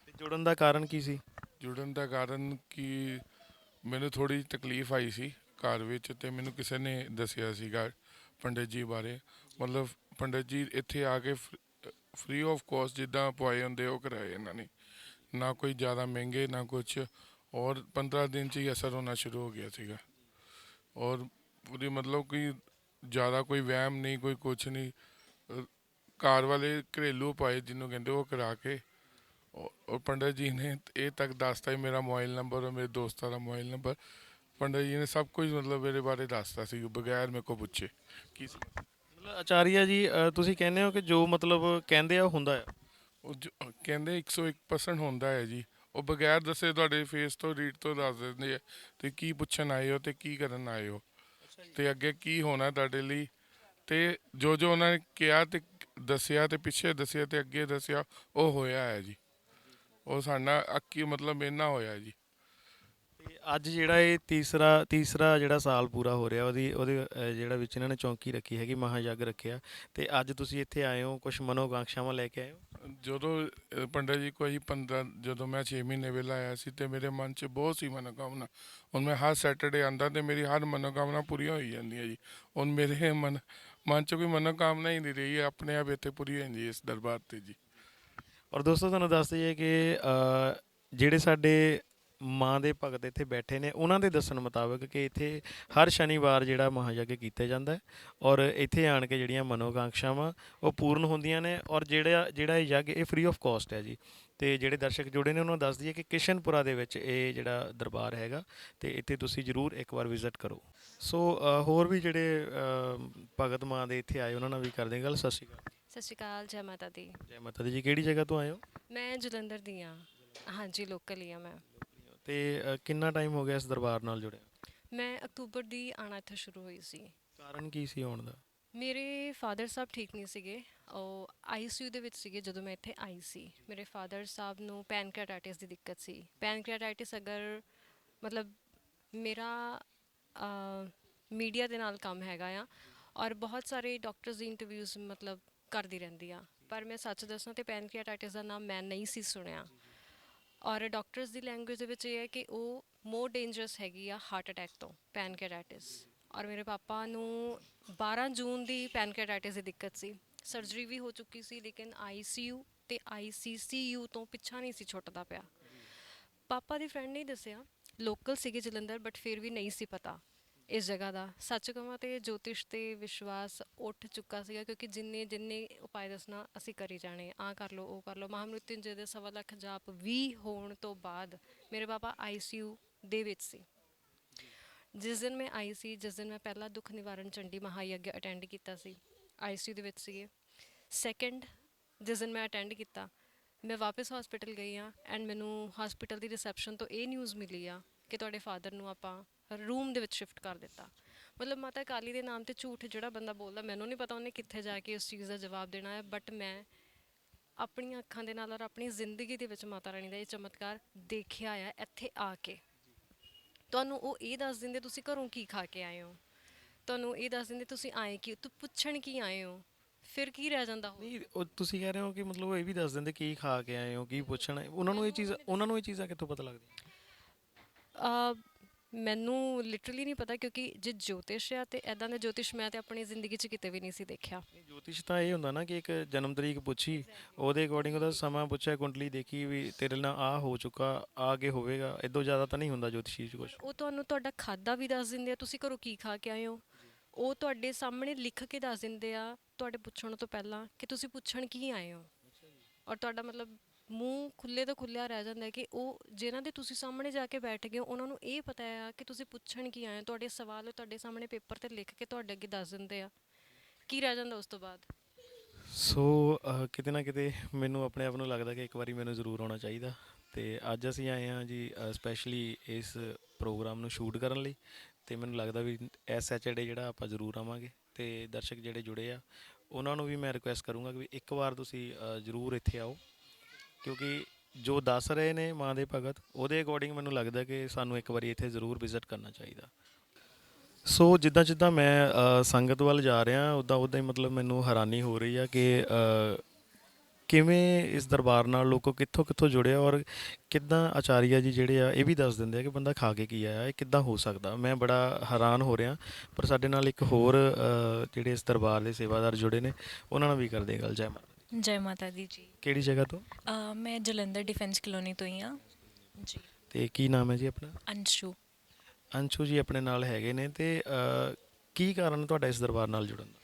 ਤੇ ਜੁੜਨ ਦਾ ਕਾਰਨ ਕੀ ਸੀ? ਜੁੜਨ ਦਾ ਕਾਰਨ ਕਿ ਮੈਨੂੰ ਥੋੜੀ ਤਕਲੀਫ ਆਈ ਸੀ ਘਰ ਵਿੱਚ ਤੇ ਮੈਨੂੰ ਕਿਸੇ ਨੇ ਦੱਸਿਆ ਸੀਗਾ ਪੰਡਿਤ ਜੀ ਬਾਰੇ। ਮਤਲਬ ਪੰਡਿਤ ਜੀ ਇੱਥੇ ਆ ਕੇ ਫ੍ਰੀ ਆਫ ਕੋਸਟ ਜਿੱਦਾਂ ਪਵਾਏ ਹੁੰਦੇ ਉਹ ਕਰਾਏ ਇਹਨਾਂ ਨੇ। ਨਾ ਕੋਈ ਜ਼ਿਆਦਾ ਮਹਿੰਗੇ, ਨਾ ਕੁਝ ਔਰ 15 ਦਿਨ ਚ ਹੀ ਅਸਰ ਹੋਣਾ ਸ਼ੁਰੂ ਹੋ ਗਿਆ ਸੀਗਾ। ਔਰ ਪੂਰੀ ਮਤਲਬ ਕਿ ਜ਼ਿਆਦਾ ਕੋਈ ਵਹਿਮ ਨਹੀਂ, ਕੋਈ ਕੁਝ ਨਹੀਂ। ਘਰ ਵਾਲੇ ਘਰੇਲੂ ਉਪਾਏ ਜਿਹਨੂੰ ਕਹਿੰਦੇ ਉਹ ਕਰਾ ਕੇ ਔਰ ਪੰਡਤ ਜੀ ਨੇ ਇਹ ਤੱਕ ਦੱਸਤਾ ਹੀ ਮੇਰਾ ਮੋਬਾਈਲ ਨੰਬਰ ਔਰ ਮੇਰੇ ਦੋਸਤਾਂ ਦਾ ਮੋਬਾਈਲ ਨੰਬਰ। ਪੰਡਤ ਜੀ ਨੇ ਸਭ ਕੁਝ ਮਤਲਬ ਮੇਰੇ ਬਾਰੇ ਦੱਸਤਾ ਸੀ ਬਗੈਰ ਮੇਰੇ ਕੋ ਪੁੱਛੇ। ਕੀ ਸੀ? ਮਤਲਬ ਆਚਾਰੀਆ ਜੀ ਤੁਸੀਂ ਕਹਿੰਦੇ ਹੋ ਕਿ ਜੋ ਮਤਲਬ ਕਹਿੰਦੇ ਆ ਹੁੰਦਾ ਆ? ਉਹ ਕਹਿੰਦੇ 101% ਹੁੰਦਾ ਹੈ ਜੀ। ਉਹ ਬਗੈਰ ਦੱਸੇ ਤੁਹਾਡੇ ਫੇਸ ਤੋਂ ਰੀਡ ਤੋਂ ਦੱਸ ਦਿੰਦੇ ਆ ਤੇ ਕੀ ਪੁੱਛਣ ਆਏ ਹੋ ਤੇ ਕੀ ਕਰਨ ਆਏ ਹੋ। ਤੇ ਅੱਗੇ ਕੀ ਹੋਣਾ ਤੁਹਾਡੇ ਲਈ? ਤੇ ਜੋ ਜੋ ਉਹਨਾਂ ਨੇ ਕਿਹਾ ਤੇ ਦੱਸਿਆ ਤੇ ਪਿੱਛੇ ਦੱਸਿਆ ਤੇ ਅੱਗੇ ਦੱਸਿਆ ਉਹ ਹੋਇਆ ਹੈ ਜੀ। ਉਹ ਸਾਡਾ ਅੱਕੀ ਮਤਲਬ ਇੰਨਾ ਹੋਇਆ ਜੀ। ਤੇ ਅੱਜ ਜਿਹੜਾ ਇਹ ਤੀਸਰਾ ਤੀਸਰਾ ਜਿਹੜਾ ਸਾਲ ਪੂਰਾ ਹੋ ਰਿਹਾ ਉਹਦੀ ਉਹਦੇ ਜਿਹੜਾ ਵਿੱਚ ਇਹਨਾਂ ਨੇ ਚੌਂਕੀ ਰੱਖੀ ਹੈਗੀ ਮਹਾਯੱਗ ਰੱਖਿਆ। ਤੇ ਅੱਜ ਤੁਸੀਂ ਇੱਥੇ ਆਏ ਹੋ ਕੁਝ ਮਨੋਕਾਂਖਸ਼ਾਵਾਂ ਲੈ ਕੇ ਆਏ ਹੋ? ਜਦੋਂ ਅਹ, ਪੰਡਤ ਜੀ ਕੋਈ 15 ਜਦੋਂ ਮੈਂ 6 ਮਹੀਨੇ ਵੇਲਾ ਆਇਆ ਸੀ ਤੇ ਮੇਰੇ ਮਨ 'ਚ ਬਹੁਤ ਸੀ ਮਨੋਕਾਮਨਾ। ਹੁਣ ਮੈਂ ਹਰ ਸੈਟਰਡੇ ਆਂਦਾ ਤੇ ਮੇਰੀ ਹਰ ਮਨੋਕਾਮਨਾ ਪੂਰੀ ਹੋਈ ਜਾਂਦੀ ਹੈ ਜੀ। ਹੁਣ ਮੇਰੇ ਮਨ ਮਨ 'ਚ ਕੋਈ ਮਨੋਕਾਮਨਾ ਹੀ ਨਹੀਂ ਰਹੀ ਹੈ ਆਪਣੇ ਆਪ ਇੱਥੇ ਪੂਰੀ ਹੋ ਜਾਂਦੀ ਹੈ ਇਸ ਦਰਬਾਰ ਤੇ ਜੀ। ਔਰ ਦੋਸਤੋ, ਤੁਹਾਨੂੰ ਦੱਸ ਦਈਏ ਕਿ ਜਿਹੜੇ ਸਾਡੇ ਮਾਂ ਦੇ ਭਗਤ ਇੱਥੇ ਬੈਠੇ ਨੇ, ਉਹਨਾਂ ਦੇ ਦੱਸਣ ਮੁਤਾਬਕ ਕਿ ਇੱਥੇ ਹਰ ਸ਼ਨੀਵਾਰ ਜਿਹੜਾ ਮਹਾਯੱਗ ਕੀਤਾ ਜਾਂਦਾ ਹੈ ਔਰ ਇੱਥੇ ਆਣ ਕੇ ਜਿਹੜੀਆਂ ਮਨੋਕਾਂਕਸ਼ਾਵਾਂ ਉਹ ਪੂਰਨ ਹੁੰਦੀਆਂ ਨੇ ਔਰ ਜਿਹੜਾ ਜਿਹੜਾ ਇਹ ਯੱਗ, ਇਹ ਫ੍ਰੀ ਆਫ ਕਾਸਟ ਹੈ ਜੀ। ਤੇ ਜਿਹੜੇ ਦਰਸ਼ਕ ਜੁੜੇ ਨੇ, ਉਹਨਾਂ ਨੂੰ ਦੱਸ ਦਈਏ ਕਿ ਕਿਸ਼ਨਪੁਰਾ ਦੇ ਵਿੱਚ ਇਹ ਜਿਹੜਾ ਦਰਬਾਰ ਹੈਗਾ ਤੇ ਇੱਥੇ ਤੁਸੀਂ ਜਰੂਰ ਇੱਕ ਵਾਰ ਵਿਜ਼ਿਟ ਕਰੋ। ਸੋ ਹੋਰ ਵੀ ਜਿਹੜੇ ਭਗਤ ਮਾਂ ਦੇ ਇੱਥੇ ਆਏ, ਉਹਨਾਂ ਨਾਲ ਵੀ ਕਰਦੇ ਗੱਲ। ਸਤਿ ਸ਼੍ਰੀ ਅਕਾਲ। ਸਤਿ ਸ਼੍ਰੀ ਅਕਾਲ ਜੈ ਮਾਤਾ ਦੀ। ਜੈ ਮਾਤਾ ਦੀ ਜੀ ਕਿਹੜੀ ਜਗ੍ਹਾ ਤੋਂ ਆਏ ਹੋ? ਮੈਂ ਜਲੰਧਰ ਦੀ ਹਾਂ। ਹਾਂਜੀ ਲੋਕਲ ਹੀ ਆ ਮੈਂ। ਤੇ ਅ, ਕਿੰਨਾ ਟਾਈਮ ਹੋ ਗਿਆ ਇਸ ਦਰਬਾਰ ਨਾਲ ਜੁੜਿਆ ਮੈਂ ਅਕਤੂਬਰ ਦੀ ਆਣਾ ਇੱਥੇ ਸ਼ੁਰੂ ਹੋਈ ਸੀ। ਕਾਰਨ ਕੀ ਸੀ ਆਉਣ ਦਾ? ਮੇਰੇ ਫਾਦਰ ਸਾਹਿਬ ਠੀਕ ਨਹੀਂ ਸੀਗੇ। ਉਹ ਆਈਸੀਯੂ ਦੇ ਵਿੱਚ ਸੀਗੇ ਜਦੋਂ ਮੈਂ ਇੱਥੇ ਆਈ ਸੀ। ਮੇਰੇ ਫਾਦਰ ਸਾਹਿਬ ਨੂੰ ਪੈਨਕ੍ਰੀਆਟਾਈਟਿਸ ਦੀ ਦਿੱਕਤ ਸੀ। ਪੈਨਕ੍ਰੀਆਟਾਈਟਿਸ ਅਗਰ ਮਤਲਬ ਮੇਰਾ ਮੀਡੀਆ ਦੇ ਨਾਲ ਕੰਮ ਹੈਗਾ ਆ। ਔਰ ਬਹੁਤ ਸਾਰੇ ਡਾਕਟਰਸ ਦੀ ਇੰਟਰਵਿਊਜ਼ ਮਤਲਬ ਕਰਦੀ ਰਹਿੰਦੀ ਆ। ਪਰ ਮੈਂ ਸੱਚ ਦੱਸਾਂ ਤੇ ਪੈਨਕ੍ਰੀਆਟਾਈਟਿਸ ਦਾ ਨਾਮ ਮੈਂ ਨਹੀਂ ਸੀ ਸੁਣਿਆ। ਔਰ ਡਾਕਟਰਸ ਦੀ ਲੈਂਗੁਏਜ ਦੇ ਵਿੱਚ ਇਹ ਹੈ ਕਿ ਉਹ ਮੋਰ ਡੇਂਜਰਸ ਹੈਗੀ ਆ ਹਾਰਟ ਅਟੈਕ ਤੋਂ, ਪੈਨਕ੍ਰੀਆਟਾਈਟਿਸ। ਔਰ ਮੇਰੇ ਪਾਪਾ ਨੂੰ 12 ਜੂਨ ਦੀ ਪੈਨਕ੍ਰੀਆਟਾਈਟਿਸ ਦੀ ਦਿੱਕਤ ਸੀ। ਸਰਜਰੀ ਵੀ ਹੋ ਚੁੱਕੀ ਸੀ, ਲੇਕਿਨ ਆਈਸੀਯੂ ਤੇ ਆਈਸੀਸੀਯੂ ਤੋਂ ਪਿੱਛਾ ਨਹੀਂ ਸੀ ਛੁੱਟਦਾ ਪਿਆ। ਪਾਪਾ ਦੀ ਫਰੈਂਡ ਨੇ ਦੱਸਿਆ, ਲੋਕਲ ਸੀਗੇ ਜਲੰਧਰ, ਬਟ ਫਿਰ ਵੀ ਨਹੀਂ ਸੀ ਪਤਾ। ਇਸ ਜਗ੍ਹਾ ਦਾ। ਸੱਚ ਕਹਾਂ ਤੇ ਜੋਤਿਸ਼ ਤੇ ਵਿਸ਼ਵਾਸ ਉੱਠ ਚੁੱਕਾ ਸੀਗਾ ਕਿਉਂਕਿ ਜਿੰਨੇ ਜਿੰਨੇ ਉਪਾਅ ਦੱਸਣਾ ਅਸੀਂ ਕਰੀ ਜਾਣੇ ਆ। ਕਰ ਲਓ, ਉਹ ਕਰ ਲਓ। ਮਹਾਮ੍ਰਿਤਿੰਜੇ ਦੇ ਸਵਾ ਲੱਖ ਜਾਪ ਵੀ ਹੋਣ ਤੋਂ ਬਾਅਦ ਮੇਰੇ ਪਾਪਾ ਆਈਸੀਯੂ ਦੇ ਵਿੱਚ ਸੀ। ਜਿਸ ਦਿਨ ਮੈਂ ਆਈ ਸੀ, ਜਿਸ ਦਿਨ ਮੈਂ ਪਹਿਲਾ ਦੁੱਖ ਨਿਵਾਰਨ ਚੰਡੀ ਮਹਾਯੱਗ ਅਟੈਂਡ ਕੀਤਾ ਸੀ ਆਈਸੀਯੂ ਦੇ ਵਿੱਚ ਸੀਗੇ। ਸੈਕੰਡ ਜਿਸ ਦਿਨ ਮੈਂ ਅਟੈਂਡ ਕੀਤਾ, ਮੈਂ ਵਾਪਸ ਹਸਪੀਟਲ ਗਈ ਆ ਐਂਡ ਮੈਨੂੰ ਹਸਪੀਟਲ ਦੀ ਰਿਸੈਪਸ਼ਨ ਤੋਂ ਇਹ ਨਿਊਜ਼ ਮਿਲੀ ਆ ਕਿ ਤੁਹਾਡੇ ਫਾਦਰ ਨੂੰ ਆਪਾਂ ਰੂਮ ਦੇ ਵਿੱਚ ਸ਼ਿਫਟ ਕਰ ਦਿੱਤਾ। ਮਤਲਬ ਮਾਤਾ ਕਾਲੀ ਦੇ ਨਾਮ ਤੇ ਝੂਠ ਜਿਹੜਾ ਬੰਦਾ ਬੋਲਦਾ ਮੈਨੂੰ ਨਹੀਂ ਪਤਾ ਉਹਨੇ ਕਿੱਥੇ ਜਾ ਕੇ ਉਸ ਚੀਜ਼ ਦਾ ਜਵਾਬ ਦੇਣਾ ਹੈ ਬਟ ਮੈਂ ਆਪਣੀਆਂ ਅੱਖਾਂ ਦੇ ਨਾਲ ਔਰ ਆਪਣੀ ਜ਼ਿੰਦਗੀ ਦੇ ਵਿੱਚ ਮਾਤਾ ਰਾਣੀ ਦਾ ਇਹ ਚਮਤਕਾਰ ਦੇਖਿਆ ਆ ਇੱਥੇ ਆ ਕੇ। ਤੁਹਾਨੂੰ ਉਹ ਇਹ ਦੱਸ ਦਿੰਦੇ ਤੁਸੀਂ ਘਰੋਂ ਕੀ ਖਾ ਕੇ ਆਏ ਹੋ? ਤੁਹਾਨੂੰ ਇਹ ਦੱਸ ਦਿੰਦੇ ਤੁਸੀਂ ਆਏ ਕੀ ਤੂੰ ਪੁੱਛਣ ਕੀ ਆਏ ਹੋ? ਫਿਰ ਕੀ ਰਹਿ ਜਾਂਦਾ ਹੋ ਨਹੀਂ ਉਹ ਤੁਸੀਂ ਕਹਿ ਰਹੇ ਹੋ ਕਿ ਮਤਲਬ ਉਹ ਇਹ ਵੀ ਦੱਸ ਦਿੰਦੇ ਕੀ ਖਾ ਕੇ ਆਏ ਹੋ ਕੀ ਪੁੱਛਣਾ ਉਹਨਾਂ ਨੂੰ ਇਹ ਚੀਜ਼ ਉਹਨਾਂ ਨੂੰ ਇਹ ਚੀਜ਼ਾਂ ਕਿੱਥੋਂ ਪਤਾ ਲੱਗਦੀਆਂ? ਮੈਨੂੰ ਲਿਟਰਲੀ ਨਹੀਂ ਪਤਾ ਕਿਉਂਕਿ ਜੇ ਜੋਤਿਸ਼ ਆ ਤੇ ਐਦਾਂ ਦੇ ਜੋਤਿਸ਼ ਮੈਂ ਤੇ ਆਪਣੀ ਜ਼ਿੰਦਗੀ 'ਚ ਕਿਤੇ ਵੀ ਨਹੀਂ ਸੀ ਦੇਖਿਆ। ਜੋਤਿਸ਼ ਤਾਂ ਇਹ ਹੁੰਦਾ ਨਾ ਕਿ ਇੱਕ ਜਨਮ ਤਰੀਕ ਪੁੱਛੀ ਉਹਦੇ ਅਕੋਰਡਿੰਗ ਉਹਦਾ ਸਮਾਂ ਪੁੱਛਿਆ ਕੁੰਡਲੀ ਦੇਖੀ ਵੀ ਤੇਰੇ ਨਾਲ ਆ ਹੋ ਚੁੱਕਾ ਆ ਅੱਗੇ ਹੋਵੇਗਾ ਇਦੋਂ ਜ਼ਿਆਦਾ ਤਾਂ ਨਹੀਂ ਹੁੰਦਾ ਜੋਤਿਸ਼ੀ 'ਚ ਕੁਝ ਉਹ ਤੁਹਾਨੂੰ ਤੁਹਾਡਾ ਖਾਦਾ ਵੀ ਦੱਸ ਦਿੰਦੇ ਆ ਤੁਸੀਂ ਘਰੋਂ ਕੀ ਖਾ ਕੇ ਆਏ ਹੋ? ਉਹ ਤੁਹਾਡੇ ਸਾਹਮਣੇ ਲਿਖ ਕੇ ਦੱਸ ਦਿੰਦੇ ਆ ਤੁਹਾਡੇ ਪੁੱਛਣ ਤੋਂ ਪਹਿਲਾਂ ਕਿ ਤੁਸੀਂ ਪੁੱਛਣ ਕੀ ਆਏ ਹੋ? ਔਰ ਤੁਹਾਡਾ ਮਤਲਬ ਮੂੰਹ ਖੁੱਲੇ ਤੋਂ ਖੁੱਲਿਆ ਰਹਿ ਜਾਂਦਾ ਹੈ ਕਿ ਉਹ ਜਿਨ੍ਹਾਂ ਦੇ ਤੁਸੀਂ ਸਾਹਮਣੇ ਜਾ ਕੇ ਬੈਠ ਗਏ ਹੋ ਉਹਨਾਂ ਨੂੰ ਇਹ ਪਤਾ ਆ ਕਿ ਤੁਸੀਂ ਪੁੱਛਣ ਕੀ ਆਏ ਹੋ? ਤੁਹਾਡੇ ਸਵਾਲ ਉਹ ਤੁਹਾਡੇ ਸਾਹਮਣੇ ਪੇਪਰ ਤੇ ਲਿਖ ਕੇ ਤੁਹਾਡੇ ਅੱਗੇ ਦੱਸ ਦਿੰਦੇ ਆ। ਕੀ ਰਹਿ ਜਾਂਦਾ ਉਸ ਤੋਂ ਬਾਅਦ? ਸੋ ਅਹ, ਕਿਤੇ ਨਾ ਕਿਤੇ ਮੈਨੂੰ ਆਪਣੇ ਆਪ ਨੂੰ ਲੱਗਦਾ ਕਿ ਇੱਕ ਵਾਰੀ ਮੈਨੂੰ ਜ਼ਰੂਰ ਆਉਣਾ ਚਾਹੀਦਾ ਤੇ ਅੱਜ ਅਸੀਂ ਆਏ ਹਾਂ ਜੀ ਸਪੈਸ਼ਲੀ ਇਸ ਪ੍ਰੋਗਰਾਮ ਨੂੰ ਸ਼ੂਟ ਕਰਨ ਲਈ ਤੇ ਮੈਨੂੰ ਲੱਗਦਾ ਵੀ ਐਸ ਸੈਚਰਡੇ ਜਿਹੜਾ ਆਪਾਂ ਜ਼ਰੂਰ ਆਵਾਂਗੇ ਤੇ ਦਰਸ਼ਕ ਜਿਹੜੇ ਜੁੜੇ ਆ ਉਹਨਾਂ ਨੂੰ ਵੀ ਮੈਂ ਰਿਕੁਐਸਟ ਕਰੂੰਗਾ ਕਿ ਵੀ ਇੱਕ ਵਾਰ ਤੁਸੀਂ ਅਹ, ਜ਼ਰੂਰ ਇੱਥੇ ਆਓ। ਕਿਉਂਕਿ ਜੋ ਦੱਸ ਰਹੇ ਨੇ ਮਾਂ ਦੇ ਭਗਤ ਉਹਦੇ ਅਕੋਰਡਿੰਗ ਮੈਨੂੰ ਲੱਗਦਾ ਕਿ ਸਾਨੂੰ ਇੱਕ ਵਾਰੀ ਇੱਥੇ ਜ਼ਰੂਰ ਵਿਜ਼ਿਟ ਕਰਨਾ ਚਾਹੀਦਾ। ਸੋ ਜਿੱਦਾਂ ਜਿੱਦਾਂ ਮੈਂ ਅ, ਸੰਗਤ ਵੱਲ ਜਾ ਰਿਹਾ ਉਦਾਂ ਉਦਾਂ ਹੀ ਮਤਲਬ ਮੈਨੂੰ ਹੈਰਾਨੀ ਹੋ ਰਹੀ ਆ ਕਿ ਅ, ਕਿਵੇਂ ਇਸ ਦਰਬਾਰ ਨਾਲ ਲੋਕੋ ਕਿੱਥੋਂ ਕਿੱਥੋਂ ਜੁੜਿਆ ਔਰ ਕਿੱਦਾਂ ਆਚਾਰੀਆ ਜੀ ਜਿਹੜੇ ਆ ਇਹ ਵੀ ਦੱਸ ਦਿੰਦੇ ਆ ਕਿ ਬੰਦਾ ਖਾ ਕੇ ਕੀ ਆਇਆ ਇਹ ਕਿੱਦਾਂ ਹੋ ਸਕਦਾ? ਮੈਂ ਬੜਾ ਹੈਰਾਨ ਹੋ ਰਿਹਾ ਪਰ ਸਾਡੇ ਨਾਲ ਇੱਕ ਹੋਰ ਅ, ਜਿਹੜੇ ਇਸ ਦਰਬਾਰ ਦੇ ਸੇਵਾਦਾਰ ਜੁੜੇ ਨੇ ਉਹਨਾਂ ਨਾਲ ਵੀ ਕਰਦੇ ਹਾਂ ਗੱਲ। ਜੈ ਮਾਤਾ ਜੈ ਮਾਤਾ ਦੀ ਜੀ। ਕਿਹੜੀ ਜਗ੍ਹਾ ਤੋਂ? ਅ, ਮੈਂ ਜਲੰਧਰ ਡਿਫੈਂਸ ਕਲੋਨੀ ਤੋਂ ਹੀ ਆ ਜੀ। ਤੇ ਕੀ ਨਾਮ ਹੈ ਜੀ ਆਪਣਾ? ਅੰਸ਼ੂ। ਅੰਸ਼ੂ ਜੀ ਆਪਣੇ ਨਾਲ ਹੈਗੇ ਨੇ ਤੇ ਅ, ਕੀ ਕਾਰਨ ਤੁਹਾਡਾ ਇਸ ਦਰਬਾਰ ਨਾਲ ਜੁੜਨ ਦਾ?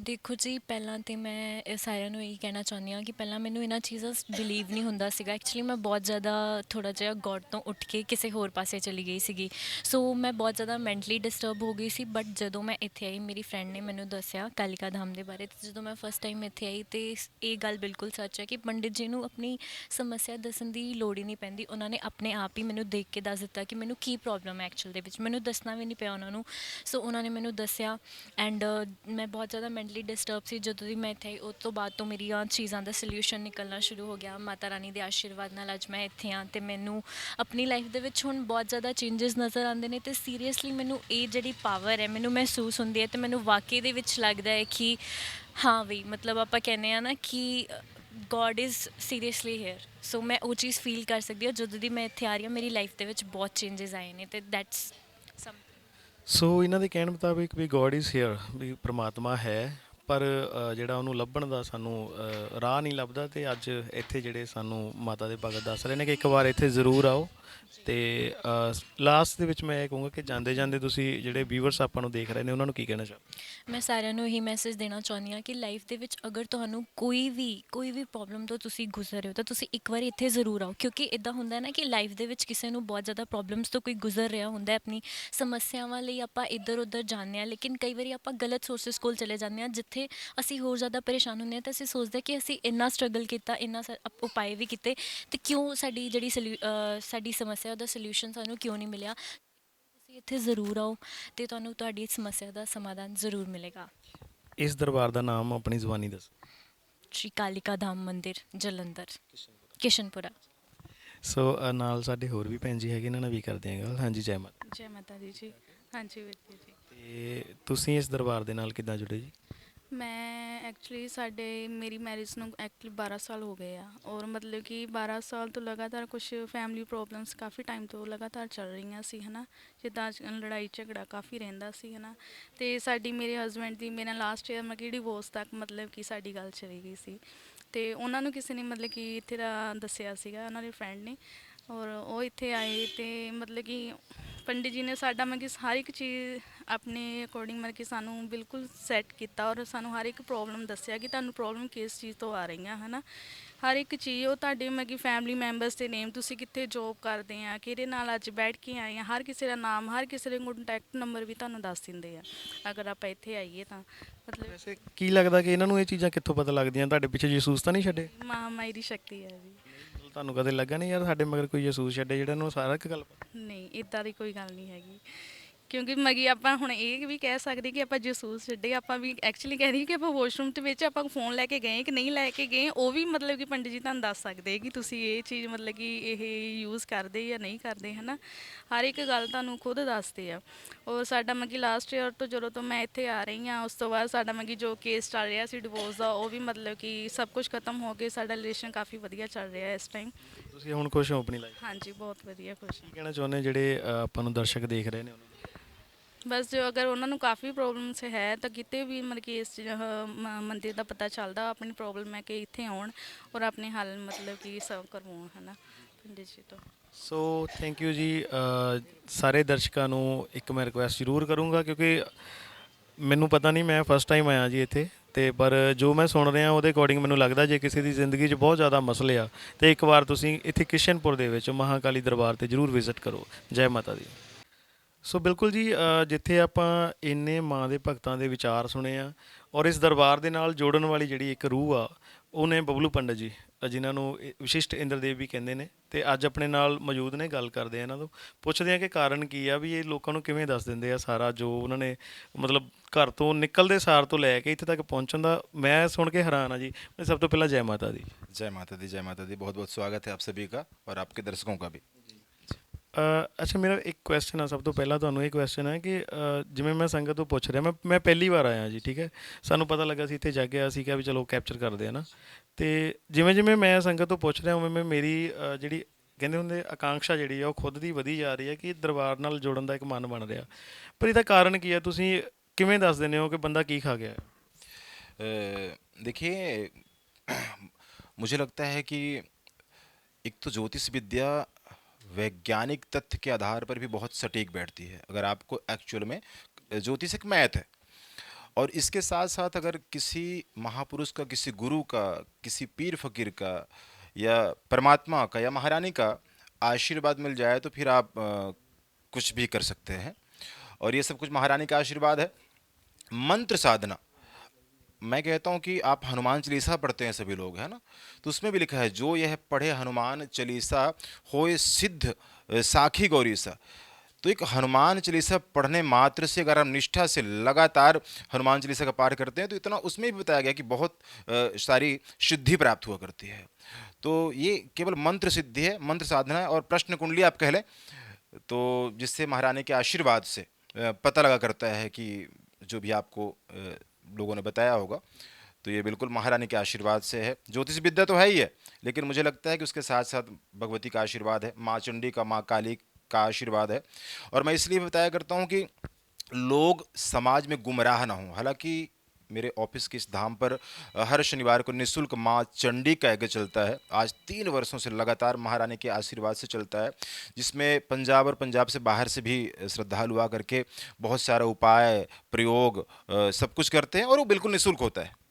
ਦੇਖੋ ਜੀ, ਪਹਿਲਾਂ ਤੇ ਮੈਂ ਸਾਰਿਆਂ ਨੂੰ ਇਹੀ ਕਹਿਣਾ ਚਾਹੁੰਦੀ ਹਾਂ ਕਿ ਪਹਿਲਾਂ ਮੈਨੂੰ ਇਹਨਾਂ ਚੀਜ਼ਾਂ ਬਿਲੀਵ ਨਹੀਂ ਹੁੰਦਾ ਸੀਗਾ। ਐਕਚੁਅਲੀ ਮੈਂ ਬਹੁਤ ਜ਼ਿਆਦਾ ਥੋੜਾ ਜਿਹਾ ਗੋਡ ਤੋਂ ਉੱਠ ਕੇ ਕਿਸੇ ਹੋਰ ਪਾਸੇ ਚਲੀ ਗਈ ਸੀਗੀ। ਸੋ ਮੈਂ ਬਹੁਤ ਜ਼ਿਆਦਾ ਮੈਂਟਲੀ ਡਿਸਟਰਬ ਹੋ ਗਈ ਸੀ ਬਟ ਜਦੋਂ ਮੈਂ ਇੱਥੇ ਆਈ, ਮੇਰੀ ਫਰੈਂਡ ਨੇ ਮੈਨੂੰ ਦੱਸਿਆ ਕਾਲਿਕਾ ਧਾਮ ਦੇ ਬਾਰੇ, ਤੇ ਜਦੋਂ ਮੈਂ ਫਸਟ ਟਾਈਮ ਇੱਥੇ ਆਈ, ਤੇ ਇਹ ਗੱਲ ਬਿਲਕੁਲ ਸੱਚ ਹੈ ਕਿ ਪੰਡਿਤ ਜੀ ਨੂੰ ਆਪਣੀ ਸਮੱਸਿਆ ਦੱਸਣ ਦੀ ਲੋੜ ਹੀ ਨਹੀਂ ਪੈਂਦੀ। ਉਹਨਾਂ ਨੇ ਆਪਣੇ ਆਪ ਹੀ ਮੈਨੂੰ ਦੇਖ ਕੇ ਦੱਸ ਦਿੱਤਾ ਕਿ ਮੈਨੂੰ ਕੀ ਪ੍ਰੋਬਲਮ ਹੈ ਐਕਚੁਅਲ ਦੇ ਵਿੱਚ। ਮੈਨੂੰ ਦੱਸਣਾ ਵੀ ਨਹੀਂ ਪਿਆ ਉਹਨਾਂ ਨੂੰ। ਸੋ ਉਹਨਾਂ ਨੇ ਮੈਨੂੰ ਦੱਸਿਆ ਐਂਡ ਮੈਂ ਬਹੁਤ ਜ਼ਿਆਦਾ ਮੈਂਟਲੀ ਡਿਸਟਰਬ ਸੀ ਜਦੋਂ ਦੀ ਮੈਂ ਇੱਥੇ ਆਈ ਉਸ ਤੋਂ ਬਾਅਦ ਤੋਂ ਮੇਰੀਆਂ ਚੀਜ਼ਾਂ ਦਾ ਸੋਲੂਸ਼ਨ ਨਿਕਲਣਾ ਸ਼ੁਰੂ ਹੋ ਗਿਆ। ਮਾਤਾ ਰਾਣੀ ਦੇ ਆਸ਼ੀਰਵਾਦ ਨਾਲ ਅੱਜ ਮੈਂ ਇੱਥੇ ਹਾਂ ਤੇ ਮੈਨੂੰ ਆਪਣੀ ਲਾਈਫ ਦੇ ਵਿੱਚ ਹੁਣ ਬਹੁਤ ਜ਼ਿਆਦਾ ਚੇਂਜਸ ਨਜ਼ਰ ਆਉਂਦੇ ਨੇ ਤੇ ਸੀਰੀਅਸਲੀ ਮੈਨੂੰ ਇਹ ਜਿਹੜੀ ਪਾਵਰ ਹੈ, ਮੈਨੂੰ ਮਹਿਸੂਸ ਹੁੰਦੀ ਹੈ ਤੇ ਮੈਨੂੰ ਵਾਕਈ ਦੇ ਵਿੱਚ ਲੱਗਦਾ ਹੈ ਕਿ ਹਾਂ ਵੀ ਮਤਲਬ ਆਪਾਂ ਕਹਿੰਦੇ ਆ ਨਾ ਕਿ God is seriously here so ਮੈਂ ਉਹ ਚੀਜ਼ ਫੀਲ ਕਰ ਸਕਦੀ ਹਾਂ ਜਦੋਂ ਦੀ ਮੈਂ ਇੱਥੇ ਆ ਰਹੀ ਹਾਂ, ਮੇਰੀ ਲਾਈਫ ਦੇ ਵਿੱਚ ਬਹੁਤ ਚੇਂਜਸ ਆਏ ਨੇ ਤੇ ਦੈਟਸ ਸਮ ਸੋ ਇਹਨਾਂ ਦੇ ਕਹਿਣ ਮੁਤਾਬਿਕ ਵੀ ਗੋਡ ਇਜ਼ ਹੇਅਰ ਵੀ ਪ੍ਰਮਾਤਮਾ ਹੈ, ਪਰ ਜਿਹੜਾ ਉਹਨੂੰ ਲੱਭਣ ਦਾ ਸਾਨੂੰ ਰਾਹ ਨਹੀਂ ਲੱਭਦਾ ਤੇ ਅੱਜ ਇੱਥੇ ਜਿਹੜੇ ਸਾਨੂੰ ਮਾਤਾ ਦੇ ਭਗਤ ਦੱਸ ਰਹੇ ਨੇ ਕਿ ਇੱਕ ਵਾਰ ਇੱਥੇ ਜ਼ਰੂਰ ਆਓ। ਤੇ ਲਾਸਟ ਦੇ ਵਿੱਚ ਮੈਂ ਇਹ ਕਹੂੰਗਾ ਕਿ ਜਾਂਦੇ ਜਾਂਦੇ ਤੁਸੀਂ ਜਿਹੜੇ ਵੀਵਰਸ ਆਪਾਂ ਨੂੰ ਦੇਖ ਰਹੇ ਨੇ, ਉਹਨਾਂ ਨੂੰ ਕੀ ਕਹਿਣਾ ਚਾਹੋ ਮੈਂ ਸਾਰਿਆਂ ਨੂੰ ਇਹੀ ਮੈਸੇਜ ਦੇਣਾ ਚਾਹੁੰਦੀ ਹਾਂ ਕਿ ਲਾਈਫ ਦੇ ਵਿੱਚ ਅਗਰ ਤੁਹਾਨੂੰ ਕੋਈ ਵੀ ਕੋਈ ਵੀ ਪ੍ਰੋਬਲਮ ਤੋਂ ਤੁਸੀਂ ਗੁਜ਼ਰ ਰਹੇ ਹੋ, ਤਾਂ ਤੁਸੀਂ ਇੱਕ ਵਾਰੀ ਇੱਥੇ ਜ਼ਰੂਰ ਆਓ। ਕਿਉਂਕਿ ਇਦਾਂ ਹੁੰਦਾ ਹੈ ਨਾ ਕਿ ਲਾਈਫ ਦੇ ਵਿੱਚ ਕਿਸੇ ਨੂੰ ਬਹੁਤ ਜ਼ਿਆਦਾ ਪ੍ਰੋਬਲਮਸ ਤੋਂ ਕੋਈ ਗੁਜ਼ਰ ਰਿਹਾ ਹੁੰਦਾ ਹੈ, ਆਪਣੀ ਸਮੱਸਿਆਵਾਂ ਲਈ ਆਪਾਂ ਇੱਧਰ ਉੱਧਰ ਜਾਂਦੇ ਹਾਂ, ਲੇਕਿਨ ਕਈ ਵਾਰੀ ਆਪਾਂ ਗਲਤ ਸੋਰਸਸ ਕੋਲ ਚਲੇ ਜਾਂਦੇ ਹਾਂ, ਜਿੱਥੇ ਅਸੀਂ ਹੋਰ ਜ਼ਿਆਦਾ ਪਰੇਸ਼ਾਨ ਹੁੰਦੇ ਹਾਂ, ਤਾਂ ਅਸੀਂ ਸੋਚਦੇ ਹਾਂ ਕਿ ਅਸੀਂ ਇੰਨਾ ਸਟਰਗਲ ਕੀਤਾ, ਇੰਨਾ ਸਾ- ਅਪ- ਉਪਾਏ ਵੀ ਕੀਤੇ, ਤੇ ਕਿਉਂ ਸਾਡੀ ਜਿਹੜੀ ਸਲਿਊ- ਸਾਡੀ ਸਮੱਸਿਆ ਦਾ ਸੋਲੂਸ਼ਨ ਸਾਨੂੰ ਕਿਉਂ ਨਹੀਂ ਮਿਲਿਆ? ਤੁਸੀਂ ਇੱਥੇ ਜ਼ਰੂਰ ਆਓ ਤੇ ਤੁਹਾਨੂੰ ਤੁਹਾਡੀ ਇਸ ਸਮੱਸਿਆ ਦਾ ਸਮਾਧਾਨ ਜ਼ਰੂਰ ਮਿਲੇਗਾ। ਇਸ ਦਰਬਾਰ ਦਾ ਨਾਮ ਆਪਣੀ ਜ਼ੁਬਾਨੀ ਦੱਸੋ। ਸ਼੍ਰੀ ਕਾਲਿਕਾ ਧਾਮ ਮੰਦਿਰ ਜਲੰਧਰ ਕਿਸ਼ਨਪੁਰਾ। ਸੋ ਅ, ਨਾਲ ਸਾਡੇ ਹੋਰ ਵੀ ਭੈਣ ਜੀ ਹੈਗੇ ਇਹਨਾਂ ਨਾਲ ਵੀ ਕਰਦੇ ਹਾਂ ਗੱਲ। ਹਾਂਜੀ ਜੈ ਮਾਤਾ ਜੈ ਮਾਤਾ ਦੀ ਜੀ। ਹਾਂਜੀ ਵੀਰ ਜੀ। ਤੇ ਤੁਸੀਂ ਇਸ ਦਰਬਾਰ ਦੇ ਨਾਲ ਕਿੱਦਾਂ ਜੁੜੇ ਜੀ? ਮੈਂ ਐਕਚੁਅਲੀ ਸਾਡੇ, ਮੇਰੀ ਮੈਰਿਜ ਨੂੰ ਐਕਚੁਅਲੀ 12 ਸਾਲ ਹੋ ਗਏ ਆ। ਔਰ ਮਤਲਬ ਕਿ 12 ਸਾਲ ਤੋਂ ਲਗਾਤਾਰ ਕੁਝ ਫੈਮਿਲੀ ਪ੍ਰੋਬਲਮਸ ਕਾਫੀ ਟਾਈਮ ਤੋਂ ਲਗਾਤਾਰ ਚੱਲ ਰਹੀਆਂ ਸੀ, ਹਨਾ? ਜਿੱਦਾਂ ਅੱਜ ਕੱਲ੍ਹ ਲੜਾਈ ਝਗੜਾ ਕਾਫੀ ਰਹਿੰਦਾ ਸੀ, ਹਨਾ? ਤੇ ਸਾਡੀ, ਮੇਰੇ ਹਸਬੰਡ ਦੀ, ਮੇਰੇ ਲਾਸਟ ਈਅਰ ਮਤਲਬ ਕਿ ਡਿਵੋਰਸ ਤੱਕ ਮਤਲਬ ਕਿ ਸਾਡੀ ਗੱਲ ਚਲੀ ਗਈ ਸੀ। ਤੇ ਉਹਨਾਂ ਨੂੰ ਕਿਸੇ ਨੇ ਮਤਲਬ ਕਿ ਇੱਥੇ ਦਾ ਦੱਸਿਆ ਸੀਗਾ, ਉਹਨਾਂ ਦੇ ਫਰੈਂਡ ਨੇ। ਔਰ ਉਹ ਇੱਥੇ ਆਏ ਤੇ ਮਤਲਬ ਕਿ ਪੰਡਿਤ ਜੀ ਨੇ ਸਾਡਾ ਮਤਲਬ ਕਿ ਹਰ ਇੱਕ ਚੀਜ਼ ਆਪਣੇ ਅਕੋਰਡਿੰਗ ਮਤਲਬ ਕਿ ਸਾਨੂੰ ਬਿਲਕੁਲ ਸੈੱਟ ਕੀਤਾ ਔਰ ਸਾਨੂੰ ਹਰ ਇੱਕ ਪ੍ਰੋਬਲਮ ਦੱਸਿਆ ਕਿ ਤੁਹਾਨੂੰ ਪ੍ਰੋਬਲਮ ਕਿਸ ਚੀਜ਼ ਤੋਂ ਆ ਰਹੀਆਂ ਹਨਾ? ਹਰ ਇੱਕ ਚੀਜ਼ ਉਹ ਤੁਹਾਡੇ ਮਤਲਬ ਕਿ ਫੈਮਿਲੀ ਮੈਂਬਰਸ ਦੇ ਨੇਮ ਤੁਸੀਂ ਕਿੱਥੇ ਜੋਬ ਕਰਦੇ ਆ ਕਿਹਦੇ ਨਾਲ ਅੱਜ ਬੈਠ ਕੇ ਆਏ ਆ ਹਰ ਕਿਸੇ ਦਾ ਨਾਮ ਹਰ ਕਿਸੇ ਦੇ ਕੰਟੈਕਟ ਨੰਬਰ ਵੀ ਤੁਹਾਨੂੰ ਦੱਸ ਦਿੰਦੇ ਆ। ਅਗਰ ਆਪਾਂ ਇੱਥੇ ਆਈਏ ਤਾਂ ਮਤਲਬ ਵੈਸੇ ਕੀ ਲੱਗਦਾ ਕਿ ਇਹਨਾਂ ਨੂੰ ਇਹ ਚੀਜ਼ਾਂ ਕਿੱਥੋਂ ਪਤਾ ਲੱਗਦੀਆਂ? ਤੁਹਾਡੇ ਪਿੱਛੇ ਯਿਸੂਸ ਤਾਂ ਨਹੀਂ ਛੱਡੇ? ਮਹਾਮਾਈ ਦੀ ਸ਼ਕਤੀ ਹੈ ਜੀ। ਤੁਹਾਨੂੰ ਕਦੇ ਲੱਗਾ ਨਹੀਂ ਯਾਰ ਸਾਡੇ ਮਗਰ ਕੋਈ ਯਿਸੂਸ ਛੱਡੇ ਜਿਹੜਾ ਨੂੰ ਸਾਰਾ ਇੱਕ ਗੱਲ ਪਤਾ। ਨਹੀਂ ਇਦਾਂ ਦੀ ਕੋਈ ਗੱਲ ਨਹੀਂ ਹੈਗੀ। ਕਿਉਂਕਿ ਮਗੀ ਆਪਾਂ ਹੁਣ ਇਹ ਵੀ ਕਹਿ ਸਕਦੇ ਕਿ ਆਪਾਂ ਜਸੂਸ ਛੱਡੇ ਆਪਾਂ ਵੀ ਐਕਚੁਅਲੀ ਕਹਿ ਰਹੀ ਕਿ ਆਪਾਂ ਵਾਸ਼ਰੂਮ ਦੇ ਵਿੱਚ ਆਪਾਂ ਫੋਨ ਲੈ ਕੇ ਗਏ ਕਿ ਨਹੀਂ ਲੈ ਕੇ ਗਏ ਉਹ ਵੀ ਮਤਲਬ ਕਿ ਪੰਡਿਤ ਜੀ ਤੁਹਾਨੂੰ ਦੱਸ ਸਕਦੇ ਕਿ ਤੁਸੀਂ ਇਹ ਚੀਜ਼ ਮਤਲਬ ਕਿ ਇਹ ਯੂਜ਼ ਕਰਦੇ ਜਾਂ ਨਹੀਂ ਕਰਦੇ ਹਨਾ? ਹਰ ਇੱਕ ਗੱਲ ਤੁਹਾਨੂੰ ਖੁਦ ਦੱਸਦੇ ਆ। ਔਰ ਸਾਡਾ ਮਗੀ ਲਾਸਟ ਈਅਰ ਤੋਂ ਜਦੋਂ ਤੋਂ ਮੈਂ ਇੱਥੇ ਆ ਰਹੀ ਹਾਂ ਉਸ ਤੋਂ ਬਾਅਦ ਸਾਡਾ ਮਗੀ ਜੋ ਕੇਸ ਚੱਲ ਰਿਹਾ ਸੀ ਡਿਵੋਰਸ ਦਾ ਉਹ ਵੀ ਮਤਲਬ ਕਿ ਸਭ ਕੁਝ ਖਤਮ ਹੋ ਕੇ ਸਾਡਾ ਰਿਲੇਸ਼ਨ ਕਾਫੀ ਵਧੀਆ ਚੱਲ ਰਿਹਾ ਹੈ ਇਸ ਟਾਈਮ ਤੁਸੀਂ ਹੁਣ ਖੁਸ਼ ਹੋ ਆਪਣੀ ਲਾਈਫ ਹਾਂਜੀ ਬਹੁਤ ਵਧੀਆ ਖੁਸ਼ ਹਾਂ। ਕੀ ਕਹਿਣਾ ਚਾਹੁੰਦੇ ਜਿਹੜੇ ਆਪਾਂ ਨੂੰ ਦਰਸ਼ਕ ਦੇਖ ਰਹੇ ਨੇ ਉਹਨਾਂ ਨੂੰ? ਬਸ ਜੋ ਅਗਰ ਉਹਨਾਂ ਨੂੰ ਕਾਫੀ ਪ੍ਰੋਬਲਮਸ ਹੈ ਤਾਂ ਕਿਤੇ ਵੀ ਮਤਲਬ ਕਿ ਇਸ ਚੀਜ਼, ਅਹ, ਮ- ਮੰਦਿਰ ਦਾ ਪਤਾ ਚੱਲਦਾ ਆਪਣੀ ਪ੍ਰੋਬਲਮ ਹੈ ਕਿ ਇੱਥੇ ਆਉਣ ਔਰ ਆਪਣੇ ਹੱਲ ਮਤਲਬ ਕਿ ਸਰਵ ਕਰਵਾਉਣ ਹਨਾ ਪੰਡਿਤ ਜੀ ਤੋਂ। ਸੋ ਥੈਂਕ ਯੂ ਜੀ ਅ, ਸਾਰੇ ਦਰਸ਼ਕਾਂ ਨੂੰ ਇੱਕ ਮੈਂ ਰਿਕੁਐਸਟ ਜ਼ਰੂਰ ਕਰੂੰਗਾ ਕਿਉਂਕਿ ਮੈਨੂੰ ਪਤਾ ਨਹੀਂ ਮੈਂ ਫਸਟ ਟਾਈਮ ਆਇਆ ਜੀ ਇੱਥੇ ਤੇ ਪਰ ਜੋ ਮੈਂ ਸੁਣ ਰਿਹਾ ਉਹਦੇ ਅਕੋਰਡਿੰਗ ਮੈਨੂੰ ਲੱਗਦਾ ਜੇ ਕਿਸੇ ਦੀ ਜ਼ਿੰਦਗੀ 'ਚ ਬਹੁਤ ਜ਼ਿਆਦਾ ਮਸਲੇ ਆ ਤੇ ਇੱਕ ਵਾਰ ਤੁਸੀਂ ਇੱਥੇ ਕਿਸ਼ਨਪੁਰ ਦੇ ਵਿੱਚ ਮਹਾਕਾਲੀ ਦਰਬਾਰ ਤੇ ਜ਼ਰੂਰ ਵਿਜ਼ਿਟ ਕਰੋ। ਜੈ ਮਾਤਾ ਦੀ। ਸੋ ਬਿਲਕੁਲ ਜੀ ਜਿੱਥੇ ਆਪਾਂ ਇੰਨੇ ਮਾਂ ਦੇ ਭਗਤਾਂ ਦੇ ਵਿਚਾਰ ਸੁਣੇ ਆ ਔਰ ਇਸ ਦਰਬਾਰ ਦੇ ਨਾਲ ਜੋੜਨ ਵਾਲੀ ਜਿਹੜੀ ਇੱਕ ਰੂਹ ਆ ਉਹਨੇ ਬਬਲੂ ਪੰਡਤ ਜੀ ਜਿਨ੍ਹਾਂ ਨੂੰ ਵਿਸ਼ਿਸ਼ਟ ਇੰਦਰਦੇਵ ਵੀ ਕਹਿੰਦੇ ਨੇ ਤੇ ਅੱਜ ਆਪਣੇ ਨਾਲ ਮੌਜੂਦ ਨੇ, ਗੱਲ ਕਰਦੇ ਆ ਇਹਨਾਂ ਤੋਂ। ਪੁੱਛਦੇ ਆ ਕਿ ਕਾਰਨ ਕੀ ਆ ਵੀ ਇਹ ਲੋਕਾਂ ਨੂੰ ਕਿਵੇਂ ਦੱਸ ਦਿੰਦੇ ਆ ਸਾਰਾ ਜੋ ਉਹਨਾਂ ਨੇ ਮਤਲਬ ਘਰ ਤੋਂ ਨਿਕਲਦੇ ਸਾਰ ਤੋਂ ਲੈ ਕੇ ਇੱਥੇ ਤੱਕ ਪਹੁੰਚਣ ਦਾ, ਮੈਂ ਸੁਣ ਕੇ ਹੈਰਾਨ ਆ ਜੀ। ਸਭ ਤੋਂ ਪਹਿਲਾਂ ਜੈ ਮਾਤਾ ਦੀ। ਜੈ ਮਾਤਾ ਦੀ, ਜੈ ਮਾਤਾ ਦੀ ਬਹੁਤ ਬਹੁਤ ਸਵਾਗਤ ਹੈ ਆਪ ਸਭੀ ਦਾ ਔਰ ਆਪਕੇ ਦਰਸ਼ਕੋਂ ਦਾ ਵੀ। ਅੱਛਾ, ਮੇਰਾ ਇੱਕ ਕੁਐਸਚਨ ਆ, ਸਭ ਤੋਂ ਪਹਿਲਾਂ ਤੁਹਾਨੂੰ ਇਹ ਕੁਐਸਚਨ ਹੈ ਕਿ ਜਿਵੇਂ ਮੈਂ ਸੰਗਤ ਤੋਂ ਪੁੱਛ ਰਿਹਾ, ਮੈਂ ਮੈਂ ਪਹਿਲੀ ਵਾਰ ਆਇਆ ਜੀ, ਠੀਕ ਹੈ? ਸਾਨੂੰ ਪਤਾ ਲੱਗਾ ਸੀ, ਇੱਥੇ ਜਾ ਕੇ ਅਸੀਂ ਕਿਹਾ ਵੀ ਚਲੋ ਕੈਪਚਰ ਕਰਦੇ ਆ ਨਾ। ਤੇ ਜਿਵੇਂ ਜਿਵੇਂ ਮੈਂ ਸੰਗਤ ਤੋਂ ਪੁੱਛ ਰਿਹਾ, ਉਵੇਂ ਮੇਰੀ ਜਿਹੜੀ ਕਹਿੰਦੇ ਹੁੰਦੇ ਆਕਾਂਖਸ਼ਾ ਜਿਹੜੀ ਆ, ਉਹ ਖੁਦ ਦੀ ਵਧੀ ਜਾ ਰਹੀ ਹੈ ਕਿ ਦਰਬਾਰ ਨਾਲ ਜੁੜਨ ਦਾ ਇੱਕ ਮਨ ਬਣ ਰਿਹਾ। ਪਰ ਇਹਦਾ ਕਾਰਨ ਕੀ ਹੈ? ਤੁਸੀਂ ਕਿਵੇਂ ਦੱਸ ਦਿੰਦੇ ਹੋ ਕਿ ਬੰਦਾ ਕੀ ਖਾ ਗਿਆ? ਦੇਖੀਏ देखिए ਲੱਗਦਾ ਹੈ ਕਿ ਇੱਕ एक तो ज्योतिष वैज्ञानिक तथ्य के आधार पर भी बहुत सटीक बैठती है। अगर आपको एक्चुअल में ज्योतिष एक मैथ है और इसके साथ साथ अगर किसी महापुरुष का किसी गुरु का किसी पीर फकीर का या परमात्मा का या महारानी का आशीर्वाद मिल जाए तो फिर आप अ, कुछ भी कर सकते हैं। और ये सब कुछ महारानी का आशीर्वाद है। मंत्र साधना। मैं कहता हूँ कि आप हनुमान चालीसा पढ़ते हैं सभी लोग, है ना? तो उसमें भी लिखा है, जो यह पढ़े हनुमान चालीसा होए सिद्ध साखी गौरी सा। तो एक हनुमान चालीसा पढ़ने मात्र से अगर हम निष्ठा से लगातार हनुमान चालीसा का पाठ करते हैं तो इतना उसमें भी बताया गया कि बहुत सारी सिद्धि प्राप्त हुआ करती है। तो ये केवल मंत्र सिद्धि है, मंत्र साधना है और प्रश्न कुंडली आप कह लें तो जिससे महारानी के आशीर्वाद से पता लगा करता है कि जो भी आपको लोगों ने बताया होगा। तो ये बिल्कुल महारानी के आशीर्वाद से है। ज्योतिष विद्या तो है ही है, लेकिन मुझे लगता है कि उसके साथ साथ भगवती का आशीर्वाद है, माँ चंडी का, माँ काली का आशीर्वाद है। और मैं इसलिए बताया करता हूँ कि लोग समाज में गुमराह ना हों। हालाँकि मेरे ऑफ़िस के इस धाम पर हर शनिवार को निशुल्क माँ चंडी का यज्ञ चलता है। आज तीन वर्षों से लगातार महारानी के आशीर्वाद से चलता है, जिसमें पंजाब और पंजाब से बाहर से भी श्रद्धालु आ करके बहुत सारा उपाय, प्रयोग सब कुछ करते हैं और वो बिल्कुल निःशुल्क होता है।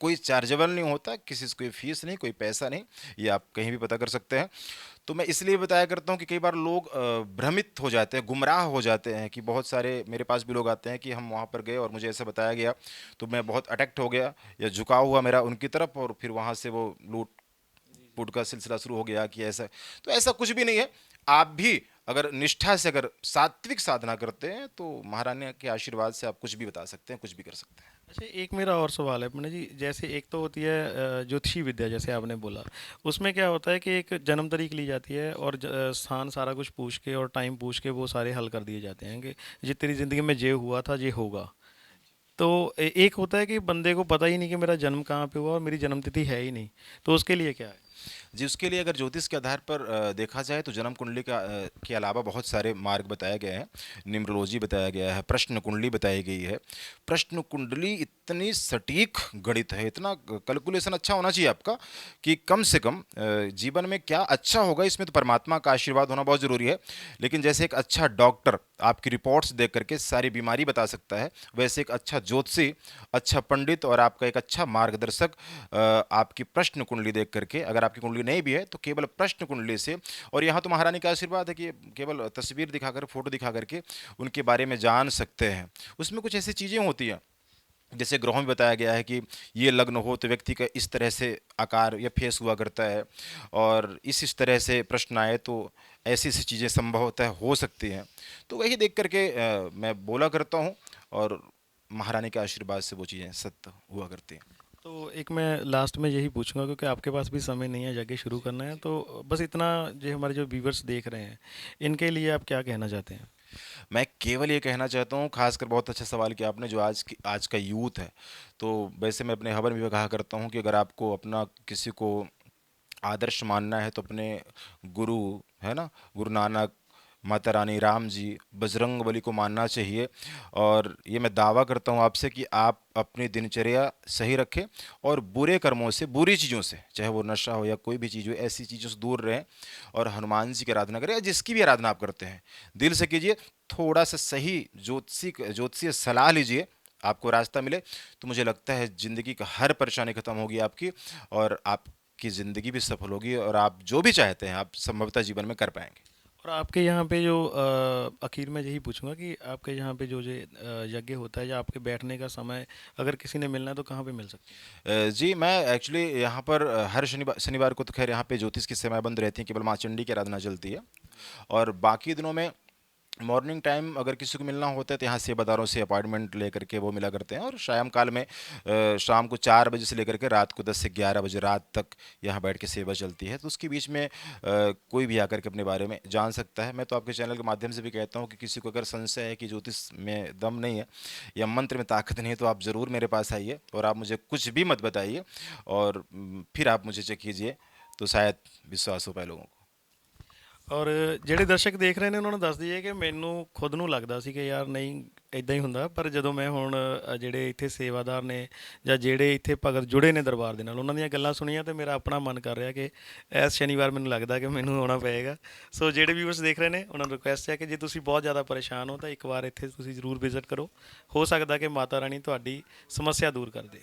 कोई चार्जेबल नहीं होता, किसी से कोई फ़ीस नहीं, कोई पैसा नहीं, ये आप कहीं भी पता कर सकते हैं। तो मैं इसलिए बताया करता हूँ कि कई बार लोग भ्रमित हो जाते हैं, गुमराह हो जाते हैं कि बहुत सारे मेरे पास भी लोग आते हैं कि हम वहाँ पर गए और मुझे ऐसा बताया गया। तो मैं बहुत अटैक्ट हो गया या झुकाव हुआ मेरा उनकी तरफ़ और फिर वहाँ से वो लूट पुट का सिलसिला शुरू हो गया कि ऐसा। तो ऐसा कुछ भी नहीं है। आप भी अगर निष्ठा से अगर सात्विक साधना करते हैं तो महारानी के आशीर्वाद से आप कुछ भी बता सकते हैं, कुछ भी कर सकते हैं। अच्छा एक मेरा और सवाल है, अपने जी, जैसे एक तो होती है ज्योतिषी विद्या, जैसे आपने बोला, उसमें क्या होता है कि एक जन्म तारीख ली जाती है और स्थान सारा कुछ पूछ के और टाइम पूछ के वो सारे हल कर दिए जाते हैं कि ये तेरी ज़िंदगी में ये हुआ था, ये होगा। तो एक होता है कि बंदे को पता ही नहीं कि मेरा जन्म कहाँ पे हुआ और मेरी जन्म तिथि है ही नहीं तो उसके लिए क्या है? जी, उसके लिए अगर ज्योतिष के आधार पर देखा जाए तो जन्म कुंडली का के अलावा बहुत सारे मार्ग बताए गए हैं। निम्रोलॉजी बताया गया है, प्रश्न कुंडली बताई गई है। प्रश्न कुंडली इतनी सटीक गणित है, इतना कैलकुलेशन अच्छा होना चाहिए आपका कि कम से कम जीवन में क्या अच्छा होगा, इसमें तो परमात्मा का आशीर्वाद होना बहुत ज़रूरी है। लेकिन जैसे एक अच्छा डॉक्टर आपकी रिपोर्ट्स देख करके सारी बीमारी बता सकता है, वैसे एक अच्छा ज्योतिषी अच्छा पंडित और आपका एक अच्छा मार्गदर्शक आपकी प्रश्न कुंडली देख करके, अगर आपकी कुंडली नहीं भी है तो केवल प्रश्न कुंडली से। और यहाँ तो महारानी का आशीर्वाद है कि केवल तस्वीर दिखाकर, फ़ोटो दिखा करके उनके बारे में जान सकते हैं। उसमें कुछ ऐसी चीज़ें होती हैं। जैसे ग्रहों में बताया गया है कि ये लग्न हो तो व्यक्ति का इस तरह से आकार या फेस हुआ करता है और इस इस तरह से प्रश्न आए तो ऐसी ऐसी चीज़ें संभवतः हो सकती हैं। तो वही देख करके मैं बोला करता हूँ और महारानी के आशीर्वाद से वो चीज़ें सत्य हुआ करती हैं। तो एक मैं लास्ट में यही पूछूँगा, क्योंकि आपके पास भी समय नहीं है, जाके शुरू करना है। तो बस इतना जो हमारे जो व्यूवर्स देख रहे हैं, इनके लिए आप क्या कहना चाहते हैं? मैं केवल ये कहना चाहता हूँ, खासकर बहुत अच्छा सवाल किया आपने, जो आज की, आज का यूथ है। तो वैसे मैं अपने हवन में भी कहा करता हूँ कि अगर आपको अपना किसी को आदर्श मानना है तो अपने गुरु, है ना? गुरु नानक माता रानी राम जी बजरंग बली को मानना चाहिए। और ये मैं दावा करता हूँ आपसे कि आप अपनी दिनचर्या सही रखें और बुरे कर्मों से, बुरी चीज़ों से, चाहे वो नशा हो या कोई भी चीज़ हो, ऐसी चीज़ों से दूर रहें और हनुमान जी की आराधना करें या जिसकी भी आराधना आप करते हैं। दिल से कीजिए, थोड़ा सा सही ज्योतिषी ज्योतिषीय सलाह लीजिए, आपको रास्ता मिले तो मुझे लगता है ज़िंदगी का हर परेशानी ख़त्म होगी आपकी और आपकी ज़िंदगी भी सफल होगी और आप जो भी चाहते हैं, आप संभवतः जीवन में कर पाएँगे। और आपके यहाँ पे जो अ, आखिर में यही पूछूँगा कि आपके यहाँ पे जो जो यज्ञ होता है या आपके बैठने का समय अगर किसी ने मिलना है तो कहाँ पे मिल सकते हैं? जी मैं एक्चुअली यहाँ पर हर शनिवार शनिवार को तो खैर यहाँ पे ज्योतिष की सेवाएँ बंद रहती हैं केवल माँ चंडी की आराधना चलती है। और बाकी दिनों में मॉर्निंग टाइम अगर किसी को मिलना होता है तो यहाँ सेवादारों से अपॉइंटमेंट लेकर के वो मिला करते हैं। और शाम काल में शाम को चार बजे से लेकर के रात को दस से ग्यारह बजे रात तक यहाँ बैठ के सेवा चलती है। तो उसके बीच में कोई भी आकर के अपने बारे में जान सकता है। मैं तो आपके चैनल के माध्यम से भी कहता हूँ कि किसी को अगर संशय है कि ज्योतिष में दम नहीं है या मंत्र में ताकत नहीं है तो आप ज़रूर मेरे पास आइए और आप मुझे कुछ भी मत बताइए। और फिर आप मुझे चेक कीजिए तो शायद विश्वास हो पाए लोगों को। ਔਰ ਜਿਹੜੇ ਦਰਸ਼ਕ ਦੇਖ ਰਹੇ ਨੇ, ਉਹਨਾਂ ਨੂੰ ਦੱਸ ਦਈਏ ਕਿ ਮੈਨੂੰ ਖੁਦ ਨੂੰ ਲੱਗਦਾ ਸੀ ਕਿ ਯਾਰ ਨਹੀਂ ਇਦਾਂ ਹੀ ਹੁੰਦਾ। ਪਰ ਜਦੋਂ ਮੈਂ ਹੁਣ ਜਿਹੜੇ ਇੱਥੇ ਸੇਵਾਦਾਰ ਨੇ ਜਾਂ ਜਿਹੜੇ ਇੱਥੇ ਭਗਤ ਜੁੜੇ ਨੇ ਦਰਬਾਰ ਦੇ ਨਾਲ, ਉਹਨਾਂ ਦੀਆਂ ਗੱਲਾਂ ਸੁਣੀਆਂ ਤੇ ਮੇਰਾ ਆਪਣਾ ਮਨ ਕਰ ਰਿਹਾ ਕਿ ਇਸ ਸ਼ਨੀਵਾਰ ਮੈਨੂੰ ਲੱਗਦਾ ਕਿ ਮੈਨੂੰ ਆਉਣਾ ਪਏਗਾ। ਸੋ ਜਿਹੜੇ ਵੀਵਰਸ ਦੇਖ ਰਹੇ ਨੇ, ਉਹਨਾਂ ਨੂੰ ਰਿਕੁਐਸਟ ਹੈ ਕਿ ਜੇ ਤੁਸੀਂ ਬਹੁਤ ਜ਼ਿਆਦਾ ਪਰੇਸ਼ਾਨ ਹੋ ਤਾਂ ਇੱਕ ਵਾਰ ਇੱਥੇ ਤੁਸੀਂ ਜ਼ਰੂਰ ਵਿਜ਼ਿਟ ਕਰੋ। ਹੋ ਸਕਦਾ ਕਿ ਮਾਤਾ ਰਾਣੀ ਤੁਹਾਡੀ ਸਮੱਸਿਆ ਦੂਰ ਕਰ ਦੇ।